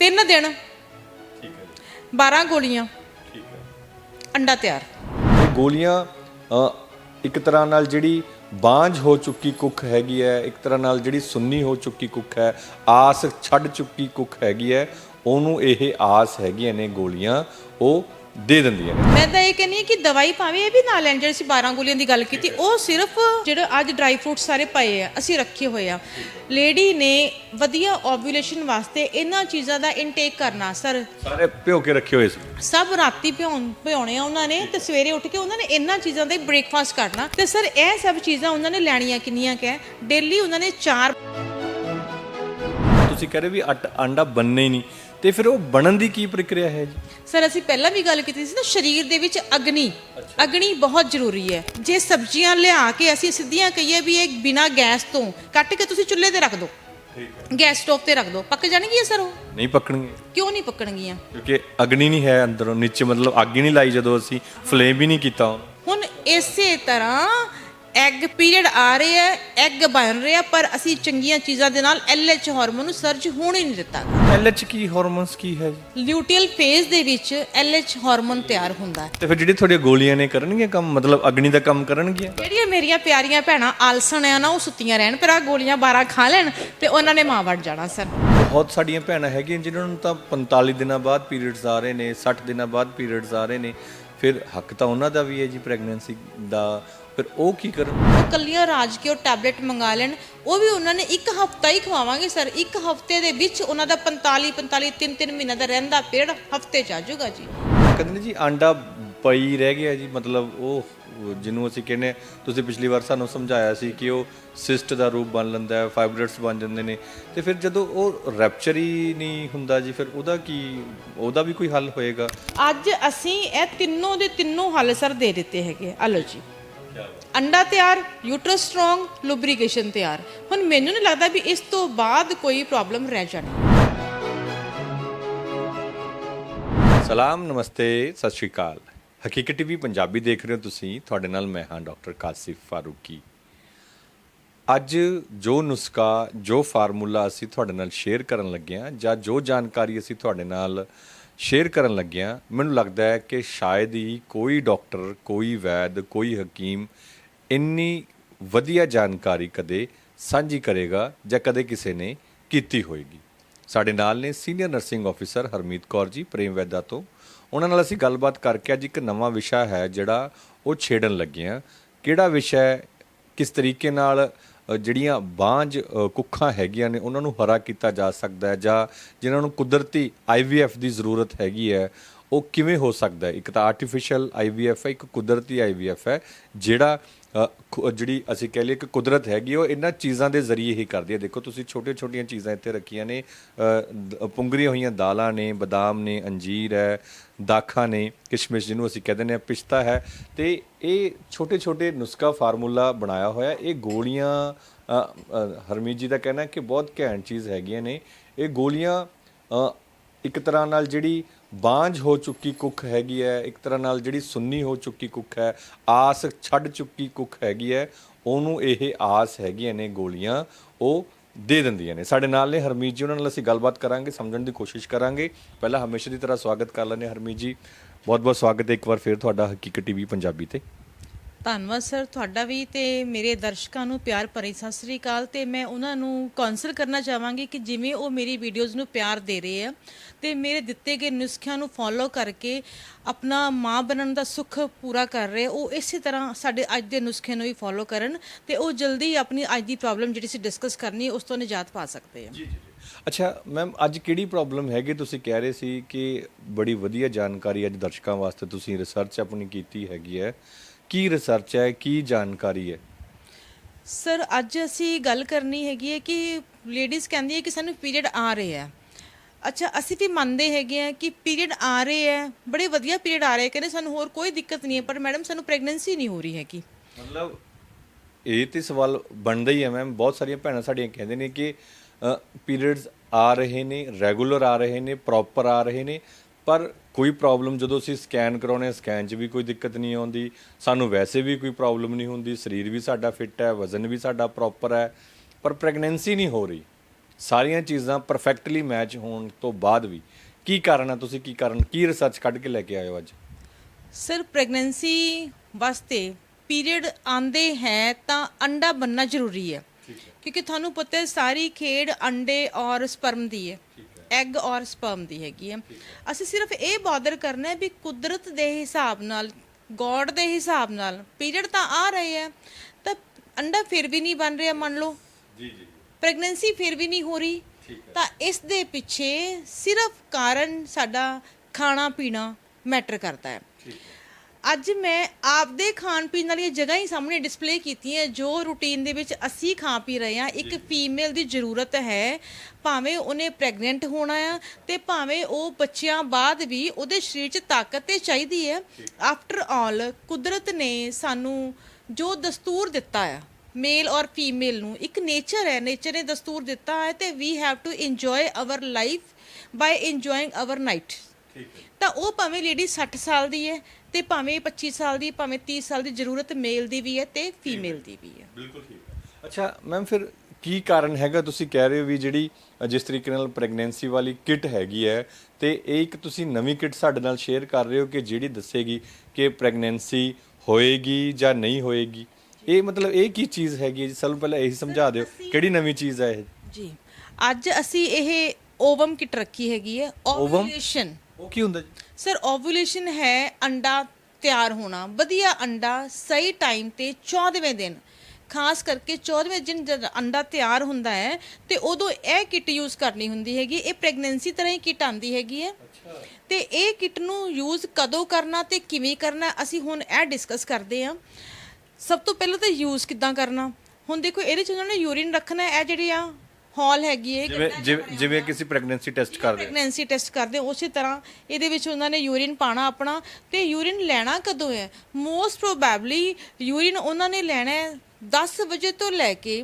ਤਿੰਨ ਦਿਨ। ਠੀਕ ਹੈ ਜੀ। 12 ਗੋਲੀਆਂ। ਠੀਕ ਹੈ। ਅੰਡਾ ਤਿਆਰ। ਇਹ ਗੋਲੀਆਂ ਅ, ਇੱਕ ਤਰ੍ਹਾਂ ਨਾਲ ਜਿਹੜੀ ਬਾਂਝ ਹੋ ਚੁੱਕੀ ਕੁੱਖ ਹੈਗੀ ਹੈ ਇੱਕ ਤਰ੍ਹਾਂ ਨਾਲ ਜਿਹੜੀ ਸੁੰਨੀ ਹੋ ਚੁੱਕੀ ਕੁੱਖ ਹੈ ਆਸ ਛੱਡ ਚੁੱਕੀ ਕੁੱਖ ਹੈਗੀ ਹੈ ਉਹਨੂੰ ਇਹ ਆਸ ਹੈਗੀਆਂ ਨੇ ਗੋਲੀਆਂ ਉਹ ਦੇ ਦਿੰਦੀਆਂ ਨੇ। ਮੈਂ ਤਾਂ ਇਹ ਕਹਿੰਨੀ ਕਿ ਦਵਾਈ ਭਾਵੇਂ ਇਹ ਵੀ ਨਾ ਲੈਣ ਜਿਹੜੇ ਅਸੀਂ 12 ਗੋਲੀਆਂ ਦੀ ਗੱਲ ਕੀਤੀ ਉਹ ਸਿਰਫ ਜਿਹੜੇ ਅੱਜ ਡਰਾਈ ਫਰੂਟ ਸਾਰੇ ਪਏ ਆ ਅਸੀਂ ਰੱਖੇ ਹੋਏ ਆ। ਲੇਡੀ ਨੇ ਵਧੀਆ ਓਵੂਲੇਸ਼ਨ ਵਾਸਤੇ ਇਹਨਾਂ ਚੀਜ਼ਾਂ ਦਾ ਇਨਟੇਕ ਕਰਨਾ ਸਰ। ਸਾਰੇ ਭਿਓ ਕੇ ਰੱਖੇ ਹੋਏ ਸੀ। ਸਭ ਰਾਤੀ ਭਿਉਣ ਭਿਉਣੇ ਆ ਉਹਨਾਂ ਨੇ ਤੇ ਸਵੇਰੇ ਉੱਠ ਕੇ ਉਹਨਾਂ ਨੇ ਇਹਨਾਂ ਚੀਜ਼ਾਂ ਦਾ ਬ੍ਰੇਕਫਾਸਟ ਕਰਨਾ। ਤੇ ਸਰ ਇਹ ਸਭ ਚੀਜ਼ਾਂ ਉਹਨਾਂ ਨੇ ਲੈਣੀਆਂ ਕਿੰਨੀਆਂ ਕਿ ਡੇਲੀ ਉਹਨਾਂ ਨੇ ਚਾਰ ਤੁਸੀਂ ਕਹ ਰਹੇ ਵੀ ਬਣਨੇ ਹੀ ਨਹੀਂ। ਤੇ ਫਿਰ ਉਹ ਬਣਨ ਦੀ ਕੀ ਪ੍ਰਕਿਰਿਆ ਹੈ ਜੀ? ਸਰ ਅਸੀਂ ਪਹਿਲਾਂ ਵੀ ਗੱਲ ਕੀਤੀ ਸੀ ਨਾ ਸਰੀਰ ਦੇ ਵਿੱਚ ਅਗਨੀ। ਅਗਨੀ ਬਹੁਤ ਜ਼ਰੂਰੀ ਹੈ। ਜੇ ਸਬਜ਼ੀਆਂ ਲਿਆ ਕੇ ਅਸੀਂ ਸਿੱਧੀਆਂ ਕਹੀਏ ਵੀ ਇਹ ਬਿਨਾ ਗੈਸ ਤੋਂ ਕੱਟ ਕੇ ਤੁਸੀਂ ਚੁੱਲ੍ਹੇ ਤੇ ਰੱਖ ਦਿਓ ਗੈਸ ਸਟੋਵ ਤੇ ਰੱਖ ਦਿਓ ਪੱਕ ਜਾਣਗੀਆਂ ਸਰ ਉਹ? ਨਹੀਂ ਪੱਕਣਗੇ ਕਿਉਂ ਨਹੀਂ ਪੱਕਣਗੀਆਂ? ਕਿਉਂਕਿ ਅਗਨੀ ਨਹੀਂ ਹੈ ਅੰਦਰੋਂ ਨੀਚੇ ਮਤਲਬ ਅੱਗ ਹੀ ਨਹੀਂ ਲਾਈ ਜਦੋਂ ਅਸੀਂ ਫਲੇਮ ਵੀ ਨਹੀਂ ਕੀਤਾ ਹੁਣ ਇਸੇ ਤਰ੍ਹਾਂ ਐਗ ਪੀਰੀਅਡ ਆ ਰਹੇ ਆ ਐਗ ਬਣ ਰਹੇ ਆ ਪਰ ਅਸੀਂ ਚੰਗੀਆਂ ਚੀਜ਼ਾਂ ਦੇ ਨਾਲ ਐਲਐਚ ਹਾਰਮੋਨ ਨੂੰ ਸਰਜ ਹੋਣ ਹੀ ਨਹੀਂ ਦਿੱਤਾ। ਐਲਐਚ ਕੀ ਹਾਰਮੋਨਸ ਕੀ ਹੈ ਜੀ? ਲਿਊਟੀਅਲ ਫੇਜ਼ ਦੇ ਵਿੱਚ ਐਲਐਚ ਹਾਰਮੋਨ ਤਿਆਰ ਹੁੰਦਾ ਹੈ। ਤੇ ਫਿਰ ਜਿਹੜੀ ਤੁਹਾਡੀਆਂ ਗੋਲੀਆਂ ਨੇ ਕਰਨਗੀਆਂ ਕੰਮ ਮਤਲਬ ਅਗਨੀ ਦਾ ਕੰਮ ਕਰਨਗੀਆਂ? ਜਿਹੜੀਆਂ ਮੇਰੀਆਂ ਪਿਆਰੀਆਂ ਭੈਣਾਂ ਆਲਸਣ ਆ ਨਾ ਉਹ ਸੁੱਤੀਆਂ ਰਹਿਣ ਪਰ ਆ ਗੋਲੀਆਂ 12 ਖਾ ਲੈਣ ਤੇ ਉਹਨਾਂ ਨੇ ਮਾਂ ਵੜ ਜਾਣਾ ਸਰ। ਬਹੁਤ ਸਾਡੀਆਂ ਭੈਣਾਂ ਹੈਗੀਆਂ ਜਿਨ੍ਹਾਂ ਨੂੰ ਤਾਂ 45 ਦਿਨਾਂ ਬਾਅਦ ਪੀਰੀਅਡਸ ਆ ਰਹੇ ਨੇ 60 ਦਿਨਾਂ ਬਾਅਦ ਪੀਰੀਅਡਸ ਆ ਰਹੇ ਨੇ। ਫਿਰ ਹੱਕ ਤਾਂ ਉਹਨਾਂ ਦਾ ਵੀ ਹੈ ਜੀ ਪ੍ਰੈਗਨੈਂਸੀ ਦਾ। ਫਿਰ ਉਹ ਕੀ ਕਰਨ? ਉਹ ਕੱਲੀਆਂ ਰਾਜ ਕੇ ਉਹ ਟੈਬਲੇਟ ਮੰਗਾ ਲੈਣ। ਉਹ ਵੀ ਉਹਨਾਂ ਨੇ ਇੱਕ ਹਫਤਾ ਹੀ ਖਵਾਵਾਂਗੇ ਸਰ। ਇੱਕ ਹਫ਼ਤੇ ਦੇ ਵਿੱਚ ਉਹਨਾਂ ਦਾ 45 45 3 3 ਮਹੀਨਾ ਦਾ ਰਹਿੰਦਾ ਪੀਰੀਅਡ ਹਫ਼ਤੇ ਚ ਆ ਜਾਊਗਾ ਜੀ। ਕਹਿੰਦੇ ਨੇ ਜੀ ਆਂਡਾ ਪਈ ਰਹਿ ਗਿਆ ਜੀ ਮਤਲਬ ਉਹ ਜਿਹਨੂੰ ਅਸੀਂ ਕਹਿੰਦੇ ਤੁਸੀਂ ਪਿਛਲੀ ਵਾਰ ਸਾਨੂੰ ਸਮਝਾਇਆ ਸੀ ਕਿ ਉਹ ਸਿਸਟ ਦਾ ਰੂਪ ਬਣ ਲੈਂਦਾ ਹੈ ਫਾਈਬਰੇਟਸ ਬਣ ਜਾਂਦੇ ਨੇ। ਤੇ ਫਿਰ ਜਦੋਂ ਉਹ ਰੈਪਚਰ ਹੀ ਨਹੀਂ ਹੁੰਦਾ ਜੀ ਫਿਰ ਉਹਦਾ ਕੀ ਉਹਦਾ ਵੀ ਕੋਈ ਹੱਲ ਹੋਏਗਾ? ਅੱਜ ਅਸੀਂ ਇਹ ਤਿੰਨੋਂ ਦੇ ਤਿੰਨੋਂ ਹੱਲ ਸਰ ਦੇ ਦਿੱਤੇ ਹੈਗੇ ਆ। ਲਓ ਜੀ। ਅੰਡਾ ਤਿਆਰ ਯੂਟਰਸ ਸਟਰੋਂਗ ਲੁਬਰੀਕੇਸ਼ਨ ਤਿਆਰ। ਹੁਣ ਮੈਨੂੰ ਨਹੀਂ ਲੱਗਦਾ ਵੀ ਇਸ ਤੋਂ ਬਾਅਦ ਕੋਈ ਪ੍ਰੋਬਲਮ ਰਹਿ ਜਾਣੀ। ਸਲਾਮ, ਨਮਸਤੇ, ਸਤਿ ਸ਼੍ਰੀ ਅਕਾਲ। ਹਕੀਕਤ ਟੀਵੀ ਪੰਜਾਬੀ ਦੇਖ ਰਹੇ ਹੋ ਤੁਸੀਂ। ਤੁਹਾਡੇ ਨਾਲ ਮੈਂ ਹਾਂ ਡਾਕਟਰ ਕਾਸਿਫ ਫਾਰੂਕੀ। ਅੱਜ ਜੋ ਨੁਸਖਾ, ਜੋ ਫਾਰਮੂਲਾ ਅਸੀਂ ਤੁਹਾਡੇ ਨਾਲ ਸ਼ੇਅਰ ਕਰਨ ਲੱਗੇ ਹਾਂ ਜਾਂ ਜੋ ਜਾਣਕਾਰੀ ਅਸੀਂ ਤੁਹਾਡੇ ਨਾਲ ਸ਼ੇਅਰ ਕਰਨ ਲੱਗਿਆ, ਮੈਨੂੰ ਲੱਗਦਾ ਹੈ ਕਿ ਸ਼ਾਇਦ ਹੀ ਕੋਈ ਡਾਕਟਰ, ਕੋਈ ਵੈਦ, ਕੋਈ ਹਕੀਮ ਇੰਨੀ ਵਧੀਆ ਜਾਣਕਾਰੀ ਕਦੇ ਸਾਂਝੀ ਕਰੇਗਾ ਜਾਂ ਕਦੇ ਕਿਸੇ ਨੇ ਕੀਤੀ ਹੋਏਗੀ। ਸਾਡੇ ਨਾਲ ਨੇ senior nursing officer Harmeet Kaur ji, Prem Vaida ਤੋਂ। ਉਹਨਾਂ ਨਾਲ ਅਸੀਂ ਗੱਲਬਾਤ ਕਰਕੇ ਅੱਜ ਇੱਕ ਨਵਾਂ ਵਿਸ਼ਾ ਹੈ ਜਿਹੜਾ ਉਹ ਛੇੜਨ ਲੱਗੇ ਹਾਂ ਕਿਹੜਾ ਵਿਸ਼ਾ ਹੈ? ਕਿਸ ਤਰੀਕੇ ਨਾਲ ਜਿਹੜੀਆਂ ਬਾਂਝ ਕੁੱਖਾਂ ਹੈਗੀਆਂ ਨੇ, ਉਹਨਾਂ ਨੂੰ ਹਰਾ ਕੀਤਾ ਜਾ ਸਕਦਾ ਹੈ ਜਾਂ ਜਿਨ੍ਹਾਂ ਨੂੰ ਕੁਦਰਤੀ ਆਈਵੀਐਫ ਦੀ ਜ਼ਰੂਰਤ ਹੈਗੀ ਹੈ ਉਹ ਕਿਵੇਂ ਹੋ ਸਕਦਾ ਹੈ? ਇੱਕ ਤਾਂ ਆਰਟੀਫੀਸ਼ੀਅਲ ਆਈਵੀਐਫ ਹੈ ਇੱਕ ਕੁਦਰਤੀ ਆਈਵੀਐਫ ਹੈ ਜਿਹੜਾ ਖੁ- ਜਿਹੜੀ ਅਸੀਂ ਕਹਿ ਲਈਏ ਕਿ ਕੁਦਰਤ ਹੈਗੀ ਉਹ ਇਹਨਾਂ ਚੀਜ਼ਾਂ ਦੇ ਜ਼ਰੀਏ ਹੀ ਕਰਦੀ ਹੈ। ਦੇਖੋ ਤੁਸੀਂ ਛੋਟੀਆਂ ਛੋਟੀਆਂ ਚੀਜ਼ਾਂ ਇੱਥੇ ਰੱਖੀਆਂ ਨੇ ਅ, ਪੁੰਗਰੀਆਂ ਹੋਈਆਂ ਦਾਲਾਂ ਨੇ ਬਦਾਮ ਨੇ ਅੰਜੀਰ ਹੈ ਦਾਖਾਂ ਨੇ ਕਿਸ਼ਮਿਸ਼ ਜਿਹਨੂੰ ਅਸੀਂ ਕਹਿੰਦੇ ਨੇ ਪਿਸਤਾ ਹੈ। ਤੇ ਇਹ ਛੋਟੇ ਛੋਟੇ ਨੁਸਖਾ ਫਾਰਮੂਲਾ ਬਣਾਇਆ ਹੋਇਆ ਇਹ ਗੋਲੀਆਂ ਹਰਮੀਤ ਜੀ ਦਾ ਕਹਿਣਾ ਹੈ ਕਿ ਬਹੁਤ ਘੈਂਟ ਚੀਜ਼ ਹੈਗੀਆਂ ਨੇ। ਇਹ ਗੋਲੀਆਂ ਇੱਕ ਤਰ੍ਹਾਂ ਨਾਲ ਜਿਹੜੀ ਬਾਂਝ ਹੋ ਚੁੱਕੀ ਕੁੱਖ ਹੈਗੀ ਹੈ, ਇੱਕ ਤਰ੍ਹਾਂ ਨਾਲ ਜਿਹੜੀ ਸੁੰਨੀ ਹੋ ਚੁੱਕੀ ਕੁੱਖ ਹੈ, ਆਸ ਛੱਡ ਚੁੱਕੀ ਕੁੱਖ ਹੈਗੀ ਹੈ, ਉਹਨੂੰ ਇਹ ਆਸ ਹੈਗੀਆਂ ਨੇ ਗੋਲੀਆਂ, ਉਹ ਦੇ ਦਿੰਦੀਆਂ ਨੇ। ਸਾਡੇ ਨਾਲ ਨੇ ਹਰਮੀਤ ਜੀ, ਉਹਨਾਂ ਨਾਲ ਅਸੀਂ ਗੱਲਬਾਤ ਕਰਾਂਗੇ, ਸਮਝਣ ਦੀ ਕੋਸ਼ਿਸ਼ ਕਰਾਂਗੇ। ਪਹਿਲਾਂ ਹਮੇਸ਼ਾ ਦੀ ਤਰ੍ਹਾਂ ਸਵਾਗਤ ਕਰ ਲੈਂਦੇ ਹਾਂ ਹਰਮੀਤ ਜੀ। ਬਹੁਤ ਬਹੁਤ ਸਵਾਗਤ ਹੈ ਇੱਕ ਵਾਰ ਫਿਰ ਤੁਹਾਡਾ ਹਕੀਕਤ ਟੀਵੀ ਪੰਜਾਬੀ ਤੇ। ਧੰਨਵਾਦ, ਸਰ। ਤੁਹਾਡਾ ਵੀ ਤੇ ਮੇਰੇ ਦਰਸ਼ਕਾਂ ਨੂੰ ਪਿਆਰ ਭਰੀ। ਸਤਿ ਸ੍ਰੀ ਅਕਾਲ। ਤੇ ਮੈਂ ਉਹਨਾਂ ਨੂੰ ਕੌਂਸਲ ਕਰਨਾ ਚਾਹਾਂਗੀ ਕਿ ਜਿਵੇਂ ਉਹ ਮੇਰੀ ਵੀਡੀਓਜ਼ ਨੂੰ ਪਿਆਰ ਦੇ ਰਹੇ ਆ, ਤੇ ਮੇਰੇ ਦਿੱਤੇ ਗਏ ਨੁਸਖਿਆਂ ਨੂੰ ਫੋਲੋ ਕਰਕੇ ਆਪਣਾ ਮਾਂ ਬਣਨ ਦਾ ਸੁੱਖ ਪੂਰਾ ਕਰ ਰਹੇ। ਉਹ ਇਸੇ ਤਰ੍ਹਾਂ ਸਾਡੇ ਅੱਜ ਦੇ ਨੁਸਖੇ ਨੂੰ ਹੀ ਫੋਲੋ ਕਰਨ ਤੇ ਉਹ ਜਲਦੀ ਆਪਣੀ ਅੱਜ ਦੀ ਪ੍ਰੋਬਲਮ ਜਿਹੜੀ ਸੀ ਡਿਸਕਸ ਕਰਨੀ ਉਸ ਤੋਂ ਨਿਜਾਤ ਪਾ ਸਕਦੇ ਆ। ਅੱਛਾ ਮੈਮ ਅੱਜ ਕਿਹੜੀ ਪ੍ਰੋਬਲਮ ਹੈਗੀ? ਤੁਸੀਂ ਕਹਿ ਰਹੇ ਸੀ ਕਿ ਬੜੀ ਵਧੀਆ ਜਾਣਕਾਰੀ ਅੱਜ ਦਰਸ਼ਕਾਂ ਵਾਸਤੇ ਤੁਸੀਂ ਰਿਸਰਚ ਆਪਣੀ ਕੀਤੀ ਹੈਗੀ ਹੈ। ਕੀ ਰਿਸਰਚ ਹੈ ਕੀ ਜਾਣਕਾਰੀ ਹੈ? ਸਰ ਅੱਜ ਅਸੀਂ ਗੱਲ ਕਰਨੀ ਹੈਗੀ ਹੈ ਕਿ ਲੇਡੀਜ਼ ਕਹਿੰਦੀ ਹੈ ਕਿ ਸਾਨੂੰ ਪੀਰੀਅਡ ਆ ਰਹੇ ਆ ਅੱਛਾ ਅਸੀਂ ਵੀ ਮੰਨਦੇ ਹੈਗੇ ਆ ਕਿ ਪੀਰੀਅਡ ਆ ਰਹੇ ਆ ਬੜੇ ਵਧੀਆ ਪੀਰੀਅਡ ਆ ਰਹੇ ਕਹਿੰਦੇ ਸਾਨੂੰ ਹੋਰ ਕੋਈ ਦਿੱਕਤ ਨਹੀਂ ਹੈ ਪਰ ਮੈਡਮ ਸਾਨੂੰ ਪ੍ਰੈਗਨੈਂਸੀ ਨਹੀਂ ਹੋ ਰਹੀ ਹੈਗੀ। ਮਤਲਬ ਇਹ ਤੇ ਸਵਾਲ ਬਣਦਾ ਹੀ ਹੈ ਮੈਮ ਬਹੁਤ ਸਾਰੀਆਂ ਭੈਣਾਂ ਸਾਡੀਆਂ ਕਹਿੰਦੇ ਨੇ ਕਿ ਪੀਰੀਅਡਸ ਆ ਰਹੇ ਨੇ ਰੈਗੂਲਰ ਆ ਰਹੇ ਨੇ ਪ੍ਰੋਪਰ ਆ ਰਹੇ ਨੇ ਪਰ ਕੋਈ ਪ੍ਰੋਬਲਮ ਜਦੋਂ ਅਸੀਂ ਸਕੈਨ ਕਰਾਉਨੇ ਸਕੈਨ 'ਚ ਵੀ ਕੋਈ ਦਿੱਕਤ ਨਹੀਂ ਆਉਂਦੀ। ਸਾਨੂੰ ਵੈਸੇ ਵੀ ਕੋਈ ਪ੍ਰੋਬਲਮ ਨਹੀਂ ਹੁੰਦੀ। ਸਰੀਰ ਵੀ ਸਾਡਾ ਫਿੱਟ ਹੈ ਵਜ਼ਨ ਵੀ ਸਾਡਾ ਪ੍ਰੋਪਰ ਹੈ। ਪਰ ਪ੍ਰੈਗਨੈਂਸੀ ਨਹੀਂ ਹੋ ਰਹੀ। ਸਾਰੀਆਂ ਚੀਜ਼ਾਂ ਪਰਫੈਕਟਲੀ ਮੈਚ ਹੋਣ ਤੋਂ ਬਾਅਦ ਵੀ। ਕੀ ਕਾਰਨ ਹੈ ਤੁਸੀਂ ਕੀ ਕਾਰਨ ਕੀ ਰਿਸਰਚ ਕੱਢ ਕੇ ਲੈ ਕੇ ਆਏ ਹੋ ਅੱਜ? ਸਰ ਪ੍ਰੈਗਨੈਂਸੀ ਵਾਸਤੇ ਪੀਰੀਅਡ ਆਂਦੇ ਹੈ ਤਾਂ ਅੰਡਾ ਬੰਨਣਾ ਜ਼ਰੂਰੀ ਹੈ। ਕਿਉਂਕਿ ਤੁਹਾਨੂੰ ਪਤਾ ਹੈ ਸਾਰੀ ਖੇਡ ਅੰਡੇ ਔਰ ਸਪਰਮ ਦੀ ਹੈ। ਐਗ ਔਰ ਸਪਰਮ ਦੀ ਹੈਗੀ ਹੈ ਅਸੀਂ ਸਿਰਫ ਇਹ ਬਾਦਰ ਕਰਨਾ ਹੈ ਵੀ ਕੁਦਰਤ ਦੇ ਹਿਸਾਬ ਨਾਲ ਗੋਡ ਦੇ ਹਿਸਾਬ ਨਾਲ ਪੀਰੀਅਡ ਤਾਂ ਆ ਰਹੇ ਹੈ ਤਾਂ ਅੰਡਾ ਫਿਰ ਵੀ ਨਹੀਂ ਬਣ ਰਿਹਾ ਮੰਨ ਲਓ। ਜੀ ਜੀ। ਪ੍ਰੈਗਨੈਂਸੀ ਫਿਰ ਵੀ ਨਹੀਂ ਹੋ ਰਹੀ। ਤਾਂ ਇਸ ਦੇ ਪਿੱਛੇ ਸਿਰਫ ਕਾਰਨ ਸਾਡਾ ਖਾਣਾ ਪੀਣਾ ਮੈਟਰ ਕਰਦਾ ਹੈ। ਅੱਜ ਮੈਂ ਆਪਦੇ ਖਾਣ ਪੀਣ ਵਾਲੀਆਂ ਜਗ੍ਹਾ ਹੀ ਸਾਹਮਣੇ ਡਿਸਪਲੇ ਕੀਤੀਆਂ ਜੋ ਰੂਟੀਨ ਦੇ ਵਿੱਚ ਅਸੀਂ ਖਾ ਪੀ ਰਹੇ ਹਾਂ। ਇੱਕ ਫੀਮੇਲ ਦੀ ਜ਼ਰੂਰਤ ਹੈ ਭਾਵੇਂ ਉਹਨੇ ਪ੍ਰੈਗਨੈਂਟ ਹੋਣਾ ਆ ਤੇ ਭਾਵੇਂ ਉਹ ਬੱਚਿਆਂ ਬਾਅਦ ਵੀ ਉਹਦੇ ਸਰੀਰ 'ਚ ਤਾਕਤ ਤੇ ਚਾਹੀਦੀ ਹੈ। ਆਫਟਰ ਆਲ ਕੁਦਰਤ ਨੇ ਸਾਨੂੰ ਜੋ ਦਸਤੂਰ ਦਿੱਤਾ ਆ ਮੇਲ ਔਰ ਫੀਮੇਲ ਨੂੰ ਇੱਕ ਨੇਚਰ ਹੈ ਨੇਚਰ ਨੇ ਦਸਤੂਰ ਦਿੱਤਾ ਹੈ ਤੇ we have to enjoy our life by enjoying our night ਤਾਂ ਉਹ ਭਾਵੇਂ ਲੇਡੀ 60 ਸਾਲ ਦੀ ਹੈ ਤੇ ਭਾਵੇਂ 25 ਸਾਲ ਦੀ ਭਾਵੇਂ 30 ਸਾਲ ਦੀ ਜ਼ਰੂਰਤ ਮੇਲ ਦੀ ਵੀ ਹੈ ਤੇ ਫੀਮੇਲ ਦੀ ਵੀ ਹੈ। ਬਿਲਕੁਲ ਠੀਕ ਹੈ। ਅੱਛਾ ਮੈਮ ਫਿਰ ਕੀ ਕਾਰਨ ਹੈਗਾ? ਤੁਸੀਂ ਕਹਿ ਰਹੇ ਹੋ ਵੀ ਜਿਹੜੀ ਜਿਸ ਤਰੀਕੇ ਨਾਲ ਪ੍ਰੈਗਨੈਂਸੀ ਵਾਲੀ ਕਿਟ ਹੈਗੀ ਹੈ ਤੇ ਇਹ ਇੱਕ ਤੁਸੀਂ ਨਵੀਂ ਕਿਟ ਸਾਡੇ ਨਾਲ ਸ਼ੇਅਰ ਕਰ ਰਹੇ ਹੋ ਕਿ ਜਿਹੜੀ ਦੱਸੇਗੀ ਕਿ ਪ੍ਰੈਗਨੈਂਸੀ ਹੋਏਗੀ ਜਾਂ ਨਹੀਂ ਹੋਏਗੀ। ਇਹ ਮਤਲਬ ਇਹ ਕੀ ਚੀਜ਼ ਹੈਗੀ ਜੀ? ਸਾਨੂੰ ਪਹਿਲਾਂ ਇਹੀ ਸਮਝਾ ਦਿਓ ਕਿਹੜੀ ਨਵੀਂ ਚੀਜ਼ ਹੈ ਇਹ? ਜੀ ਅੱਜ ਅਸੀਂ ਇਹ ਓਵਮ ਕਿਟ ਰੱਖੀ ਹੈਗੀ ਹੈ ਓਵੂਲੇਸ਼ਨ। ਉਹ ਕੀ ਹੁੰਦਾ ਜੀ? ਸਰ ਓਵੂਲੇਸ਼ਨ ਹੈ ਅੰਡਾ ਤਿਆਰ ਹੋਣਾ। ਵਧੀਆ ਅੰਡਾ ਸਹੀ ਟਾਈਮ ਤੇ 14ਵੇਂ ਦਿਨ। ਖਾਸ ਕਰਕੇ 14ਵੇਂ ਦਿਨ ਜਦ ਅੰਡਾ ਤਿਆਰ ਹੁੰਦਾ ਹੈ ਤੇ ਉਦੋਂ ਇਹ ਕਿਟ ਯੂਜ਼ ਕਰਨੀ ਹੁੰਦੀ ਹੈਗੀ। ਇਹ ਪ੍ਰੈਗਨੈਂਸੀ ਤਰ੍ਹਾਂ ਹੀ ਕਿਟ ਆਂਦੀ ਹੈਗੀ ਹੈ। ਤੇ ਇਹ ਕਿਟ ਨੂੰ ਯੂਜ਼ ਕਦੋਂ ਕਰਨਾ ਤੇ ਕਿਵੇਂ ਕਰਨਾ ਅਸੀਂ ਹੁਣ ਇਹ ਡਿਸਕਸ ਕਰਦੇ ਹਾਂ। ਸਭ ਤੋਂ ਪਹਿਲਾਂ ਤਾਂ ਯੂਜ਼ ਕਿੱਦਾਂ ਕਰਨਾ? ਹੁਣ ਦੇਖੋ ਇਹਦੇ ਚ ਉਹਨਾਂ ਨੇ ਯੂਰਿਨ ਰੱਖਣਾ ਹੈ ਇਹ ਜਿਹੜੀ ਆ ਹਾਲ ਹੈਗੀ ਹੈ ਜਿਵੇਂ ਜਿਵੇਂ- ਜਿਵੇਂ ਕਿਸੇ ਪ੍ਰੈਗਨੈਂਸੀ ਟੈਸਟ ਕਰ ਰਹੇ ਪ੍ਰੈਗਨੈਂਸੀ ਟੈਸਟ ਕਰਦੇ ਉਸੇ ਤਰ੍ਹਾਂ ਇਹਦੇ ਵਿੱਚ ਉਹਨਾਂ ਨੇ ਯੂਰਿਨ ਪਾਣਾ ਆਪਣਾ ਤੇ ਯੂਰਿਨ ਲੈਣਾ ਕਦੋਂ ਹੈ? ਮੋਸਟ ਪ੍ਰੋਬੈਬਲੀ ਯੂਰਿਨ ਉਹਨਾਂ ਨੇ ਲੈਣਾ ਹੈ 10 ਵਜੇ ਤੋਂ ਲੈ ਕੇ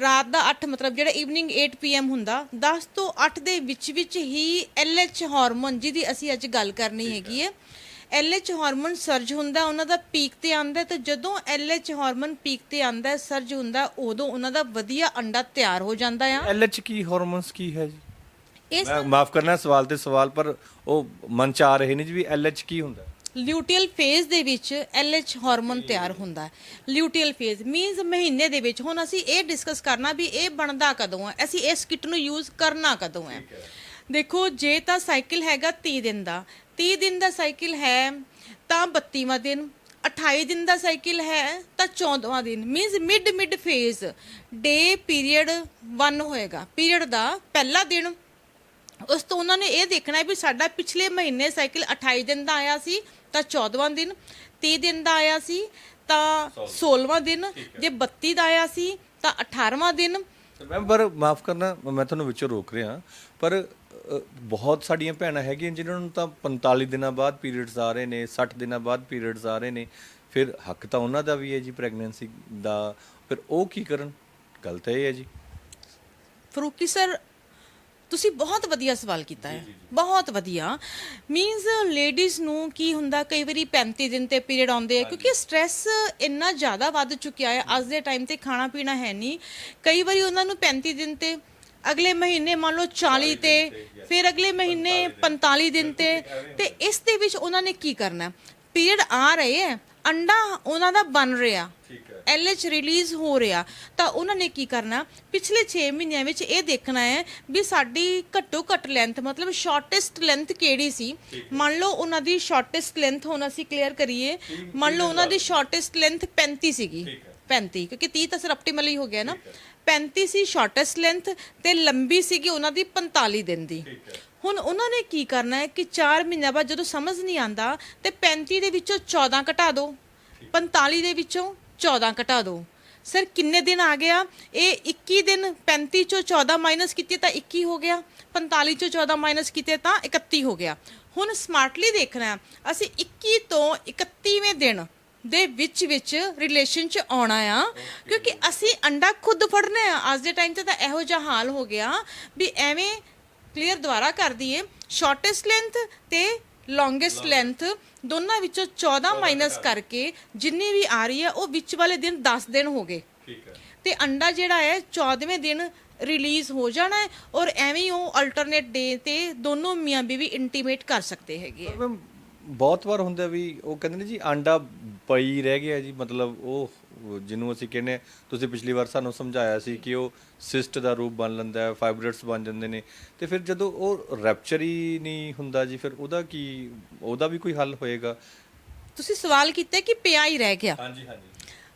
ਰਾਤ ਦਾ 8 ਮਤਲਬ ਜਿਹੜਾ ਈਵਨਿੰਗ 8 ਪੀਐਮ ਹੁੰਦਾ 10 ਤੋਂ 8 ਦੇ ਵਿੱਚ ਵਿੱਚ ਹੀ ਐਲਐਚ ਹਾਰਮੋਨ ਜਿਹਦੀ ਅਸੀਂ ਅੱਜ ਗੱਲ ਕਰਨੀ ਹੈਗੀ ਹੈ। ਐਲਐਚ ਹਾਰਮੋਨ ਸਰਜ ਹੁੰਦਾ ਉਹਨਾਂ ਦਾ ਪੀਕ ਤੇ ਆਂਦਾ ਤੇ ਜਦੋਂ ਐਲਐਚ ਹਾਰਮੋਨ ਪੀਕ ਤੇ ਆਂਦਾ ਸਰਜ ਹੁੰਦਾ ਉਦੋਂ ਉਹਨਾਂ ਦਾ ਵਧੀਆ ਅੰਡਾ ਤਿਆਰ ਹੋ ਜਾਂਦਾ ਆ। ਐਲਐਚ ਕੀ ਹਾਰਮੋਨਸ ਕੀ ਹੈ ਜੀ? ਇਸ ਮੈਂ ਮਾਫ ਕਰਨਾ ਸਵਾਲ ਤੇ ਸਵਾਲ ਪਰ ਉਹ ਮਨ ਚ ਆ ਰਹੇ ਨੇ ਜੀ ਵੀ ਐਲਐਚ ਕੀ ਹੁੰਦਾ? ਲਿਊਟੀਅਲ ਫੇਜ਼ ਦੇ ਵਿੱਚ ਐਲਐਚ ਹਾਰਮੋਨ ਤਿਆਰ ਹੁੰਦਾ ਹੈ। ਲਿਊਟੀਅਲ ਫੇਜ਼ ਮੀਨਸ ਮਹੀਨੇ ਦੇ ਵਿੱਚ। ਹੁਣ ਅਸੀਂ ਇਹ ਡਿਸਕਸ ਕਰਨਾ ਵੀ ਇਹ ਬਣਦਾ ਕਦੋਂ ਹੈ। ਅਸੀਂ ਇਸ ਕਿਟ ਨੂੰ ਯੂਜ਼ ਕਰਨਾ ਕਦੋਂ ਹੈ। ਦੇਖੋ ਜੇ ਤਾਂ ਸਾਈਕਲ ਹੈਗਾ 30 ਦਿਨ ਦਾ 30 ਦਿਨ ਦਾ ਸਾਈਕਲ ਹੈ, ਤਾਂ 32ਵਾਂ ਦਿਨ 28 ਦਿਨ ਦਾ ਸਾਈਕਲ ਹੈ, ਤਾਂ 14ਵਾਂ ਦਿਨ। Means mid mid phase day period 1 ਹੋਏਗਾ। ਪੀਰੀਅਡ ਦਾ ਪਹਿਲਾ ਦਿਨ, ਉਸ ਤੋਂ ਉਹਨਾਂ ਨੇ ਇਹ ਦੇਖਣਾ ਵੀ ਸਾਡਾ ਪਿਛਲੇ ਮਹੀਨੇ ਸਾਈਕਲ 28 ਦਿਨ ਦਾ ਆਇਆ ਸੀ, ਤਾਂ 14ਵਾਂ ਦਿਨ। 30 ਦਿਨ ਦਾ ਆਇਆ ਸੀ, ਤਾਂ 16ਵਾਂ ਦਿਨ। ਜੇ 32 ਦਾ ਆਇਆ ਸੀ, ਤਾਂ 18ਵਾਂ ਦਿਨ। ਮੈਮ ਪਰ ਮਾਫ ਕਰਨਾ, ਮੈਂ ਤੁਹਾਨੂੰ ਵਿੱਚੋਂ ਰੋਕ ਰਿਹਾ, ਪਰ ਬਹੁਤ ਸਾਡੀਆਂ ਭੈਣਾਂ ਹੈਗੀਆਂ ਜਿਨ੍ਹਾਂ ਨੂੰ ਤਾਂ 45 ਦਿਨਾਂ ਬਾਅਦ ਪੀਰੀਅਡਸ ਆ ਰਹੇ ਨੇ 60 ਦਿਨਾਂ ਬਾਅਦ ਪੀਰੀਅਡਸ ਆ ਰਹੇ ਨੇ। ਫਿਰ ਹੱਕ ਤਾਂ ਉਹਨਾਂ ਦਾ ਵੀ ਹੈ ਜੀ ਪ੍ਰੈਗਨੈਂਸੀ ਦਾ। ਫਿਰ ਉਹ ਕੀ ਕਰਨ? ਗੱਲ ਤਾਂ ਇਹ ਹੈ ਜੀ। ਫਰੂਕੀ ਸਰ ਤੁਸੀਂ ਬਹੁਤ ਵਧੀਆ ਸਵਾਲ ਕੀਤਾ ਹੈ। ਬਹੁਤ ਵਧੀਆ। ਮੀਨਸ ਲੇਡੀਜ਼ ਨੂੰ ਕੀ ਹੁੰਦਾ ਕਈ ਵਾਰੀ 35 ਦਿਨ ਤੇ ਪੀਰੀਅਡ ਆਉਂਦੇ ਆ ਕਿਉਂਕਿ ਸਟ੍ਰੈਸ ਇੰਨਾ ਜ਼ਿਆਦਾ ਵੱਧ ਚੁੱਕਿਆ ਹੈ। ਅੱਜ ਦੇ ਟਾਈਮ ਤੇ ਖਾਣਾ ਪੀਣਾ ਹੈ ਨਹੀਂ। ਕਈ ਵਾਰੀ ਉਹਨਾਂ ਨੂੰ 35 ਦਿਨ ਤੇ ਅਗਲੇ ਮਹੀਨੇ ਮੰਨ ਲਓ 40 ਤੇ ਫਿਰ ਅਗਲੇ ਮਹੀਨੇ 45 ਦਿਨ ਤੇ। ਤੇ ਇਸ ਦੇ ਵਿੱਚ ਉਹਨਾਂ ਨੇ ਕੀ ਕਰਨਾ? ਪੀਰੀਅਡ ਆ ਰਹੇ ਹੈ ਅੰਡਾ ਉਹਨਾਂ ਦਾ ਬਣ ਰਿਹਾ। ਐਲਐਚ ਰਿਲੀਜ਼ ਹੋ ਰਿਹਾ। ਤਾਂ ਉਹਨਾਂ ਨੇ ਕੀ ਕਰਨਾ? ਪਿਛਲੇ 6 ਮਹੀਨਿਆਂ ਵਿੱਚ ਇਹ ਦੇਖਣਾ ਹੈ ਵੀ ਸਾਡੀ ਘੱਟੋ ਘੱਟ ਲੈਂਥ ਮਤਲਬ ਸ਼ਾਰਟੈਸਟ ਲੈਂਥ ਕਿਹੜੀ ਸੀ? ਮੰਨ ਲਓ ਉਹਨਾਂ ਦੀ ਸ਼ਾਰਟੈਸਟ ਲੈਂਥ ਹੁਣ ਅਸੀਂ ਕਲੀਅਰ ਕਰੀਏ। ਮੰਨ ਲਓ ਉਹਨਾਂ ਦੀ। ਸ਼ਾਰਟੈਸਟ ਲੈਂਥ 35 ਸੀਗੀ। 35 ਕਿਉਂਕਿ 30 ਤਾਂ ਸਿਰ ਆਪਟੀਮਲੀ ਹੋ ਗਿਆ ਨਾ। 35 ਸੀ ਸ਼ਾਰਟੈਸਟ ਲੈਂਥ ਤੇ ਲੰਬੀ ਸੀਗੀ ਉਹਨਾਂ ਦੀ 45 ਦਿਨ ਦੀ। ਹੁਣ ਉਹਨਾਂ ਨੇ ਕੀ ਕਰਨਾ ਹੈ ਕਿ 4 ਮਹੀਨਿਆਂ ਬਾਅਦ ਜਦੋਂ ਸਮਝ ਨਹੀਂ ਆਂਦਾ ਤੇ 35 ਦੇ ਵਿੱਚੋਂ 14 ਘਟਾ ਦਿਓ 45 ਦੇ ਵਿੱਚੋਂ 14 ਘਟਾ ਦਿਓ ਸਰ ਕਿੰਨੇ ਦਿਨ ਆ ਗਿਆ? ਇਹ 21 ਦਿਨ 35 ਚੋਂ 14 ਮਾਈਨਸ ਕੀਤੇ ਤਾਂ 21 ਹੋ ਗਿਆ 45 ਚੋਂ 14 ਮਾਈਨਸ ਕੀਤੇ ਤਾਂ 31 ਹੋ ਗਿਆ। ਹੁਣ ਸਮਾਰਟਲੀ ਦੇਖਣਾ ਅਸੀਂ 21 ਤੋਂ 31ਵੇਂ ਦਿਨ ਦੇ ਵਿੱਚ ਵਿੱਚ ਰਿਲੇਸ਼ਨ ਚ ਆਉਣਾ ਆ। ਕਿਉਂਕਿ ਅਸੀਂ ਅੰਡਾ ਖੁਦ ਫੜਨਾ ਆ। ਅੱਜ ਦੇ ਟਾਈਮ ਤੇ ਤਾਂ ਇਹੋ ਜਿਹਾ ਹਾਲ ਹੋ ਗਿਆ ਵੀ ਐਵੇਂ ਕਲੀਅਰ ਦੁਬਾਰਾ ਕਰ ਦਈਏ ਸ਼ਾਰਟੈਸਟ ਲੈਂਥ ਤੇ ਲੌਂਗੇਸਟ ਲੈਂਥ ਦੋਨਾਂ ਵਿੱਚੋਂ 14 ਮਾਈਨਸ ਕਰਕੇ ਜਿੰਨੀ ਵੀ ਆ ਰਹੀ ਹੈ ਉਹ ਵਿੱਚ ਵਾਲੇ ਦਿਨ 10 ਦਿਨ ਹੋ ਗਏ। ਠੀਕ ਹੈ। ਤੇ ਅੰਡਾ ਜਿਹੜਾ ਹੈ 14ਵੇਂ ਦਿਨ ਰਿਲੀਜ਼ ਹੋ ਜਾਣਾ ਹੈ ਔਰ ਐਵੇਂ ਹੀ ਉਹ ਅਲਟਰਨੇਟ ਡੇ ਤੇ ਦੋਨੋਂ ਮੀਆਂ ਬੀਵੀ ਇੰਟੀਮੇਟ ਕਰ ਸਕਦੇ ਹੈਗੇ ਆ। ਪਰ ਮੈਮ, ਬਹੁਤ ਵਾਰ ਹੁੰਦਾ ਵੀ ਉਹ ਕਹਿੰਦੇ ਨੇ ਜੀ ਆਂਡਾ ਪਈ ਰਹਿ ਗਿਆ ਜੀ ਮਤਲਬ ਉਹ ਜਿਹਨੂੰ ਅਸੀਂ ਕਹਿੰਦੇ ਤੁਸੀਂ ਪਿਛਲੀ ਵਾਰ ਸਾਨੂੰ ਸਮਝਾਇਆ ਸੀ ਕਿ ਉਹ ਸਿਸਟ ਦਾ ਰੂਪ ਬਣ ਲੈਂਦਾ ਹੈ ਫਾਈਬਰੇਟਸ ਬਣ ਜਾਂਦੇ ਨੇ। ਤੇ ਫਿਰ ਜਦੋਂ ਉਹ ਰੈਪਚਰ ਹੀ ਨਹੀਂ ਹੁੰਦਾ ਜੀ ਫਿਰ ਉਹਦਾ ਕੀ ਉਹਦਾ ਵੀ ਕੋਈ ਹੱਲ ਹੋਏਗਾ? ਤੁਸੀਂ ਸਵਾਲ ਕੀਤਾ ਕਿ ਪਿਆ ਹੀ ਰਹਿ ਗਿਆ। ਹਾਂਜੀ ਹਾਂਜੀ।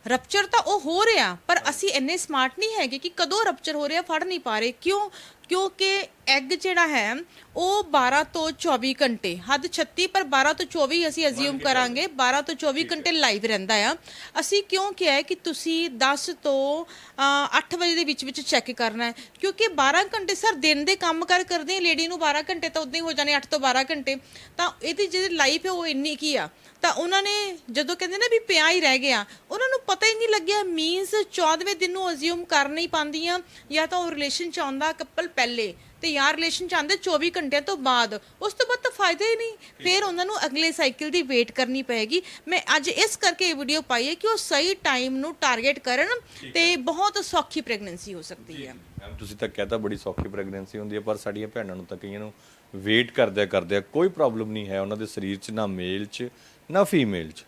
ਰਪਚਰ ਤਾਂ ਉਹ ਹੋ ਰਿਹਾ ਪਰ ਅਸੀਂ ਇੰਨੇ ਸਮਾਰਟ ਨਹੀਂ ਹੈਗੇ ਕਿ ਕਦੋਂ ਰਪਚਰ ਹੋ ਰਿਹਾ ਫੜ ਨਹੀਂ ਪਾ ਰਹੇ। ਕਿਉਂ? ਕਿਉਂਕਿ ਐਗ ਜਿਹੜਾ ਹੈ ਉਹ 12 ਤੋਂ 24 ਘੰਟੇ ਹੱਦ 36 ਪਰ 12 ਤੋਂ 24 ਅਸੀਂ ਅਜ਼ਿਊਮ ਕਰਾਂਗੇ 12 ਤੋਂ 24 ਘੰਟੇ ਲਾਈਵ ਰਹਿੰਦਾ ਆ। ਅਸੀਂ ਕਿਉਂ ਕਿਹਾ ਹੈ ਕਿ ਤੁਸੀਂ 10 ਤੋਂ ਅ, 8 ਵਜੇ ਦੇ ਵਿੱਚ ਵਿੱਚ ਚੈੱਕ ਕਰਨਾ ਹੈ? ਕਿਉਂਕਿ 12 ਘੰਟੇ ਸਰ ਦਿਨ ਦੇ ਕੰਮ ਕਰ ਕਰਦੇ ਲੇਡੀ ਨੂੰ 12 ਘੰਟੇ ਤਾਂ ਉਦਾਂ ਹੀ ਹੋ ਜਾਣੇ 8 ਤੋਂ 12 ਘੰਟੇ। ਤਾਂ ਇਹਦੀ ਜਿਹੜੀ ਲਾਈਫ ਹੈ ਉਹ ਇੰਨੀ ਕੀ ਆ? ਤਾਂ ਉਹਨਾਂ ਨੇ ਜਦੋਂ ਕਹਿੰਦੇ ਨਾ ਵੀ ਪਿਆ ਹੀ ਰਹਿ ਗਿਆ ਉਹਨਾਂ ਨੂੰ ਪਤਾ ਹੀ ਨਹੀਂ ਲੱਗਿਆ ਮੀਨਸ 14ਵੇਂ ਦਿਨ ਨੂੰ ਅਜ਼ਿਊਮ ਕਰ ਨਹੀਂ ਪਾਉਂਦੀਆਂ ਜਾਂ ਤਾਂ ਉਹ ਰਿਲੇਸ਼ਨ ਚ ਆਉਂਦਾ ਕਪਲ ਪਹਿਲੇ ਤੇ ਯਾਰ ਰਿਲੇਸ਼ਨ ਚ ਆਉਂਦੇ 24 ਘੰਟਿਆਂ ਤੋਂ ਬਾਅਦ। ਉਸ ਤੋਂ ਬਾਅਦ ਤਾਂ ਫਾਇਦਾ ਹੀ ਨਹੀਂ। ਫਿਰ ਉਹਨਾਂ ਨੂੰ ਅਗਲੇ ਸਾਈਕਲ ਦੀ ਵੇਟ ਕਰਨੀ ਪਏਗੀ। ਮੈਂ ਅੱਜ ਇਸ ਕਰਕੇ ਇਹ ਵੀਡੀਓ ਪਾਈ ਹੈ ਕਿ ਉਹ ਸਹੀ ਟਾਈਮ ਨੂੰ ਟਾਰਗੇਟ ਕਰਨ ਤੇ ਬਹੁਤ ਸੌਖੀ ਪ੍ਰੈਗਨੈਂਸੀ ਹੋ ਸਕਦੀ ਹੈ। ਮੈਮ ਤੁਸੀਂ ਤਾਂ ਕਹਤਾ ਬੜੀ ਸੌਖੀ ਪ੍ਰੈਗਨੈਂਸੀ ਹੁੰਦੀ ਹੈ ਪਰ ਸਾਡੀਆਂ ਭੈਣਾਂ ਨੂੰ ਤਾਂ ਕਈਆਂ ਨੂੰ ਵੇਟ ਕਰਦਿਆਂ ਕਰਦਿਆਂ ਕੋਈ ਪ੍ਰੋਬਲਮ ਨਹੀਂ ਹੈ। ਉਹਨਾਂ ਦੇ ਸਰੀਰ 'ਚ ਨਾ ਮੇਲ 'ਚ ਨਾ ਫੀਮੇਲ 'ਚ।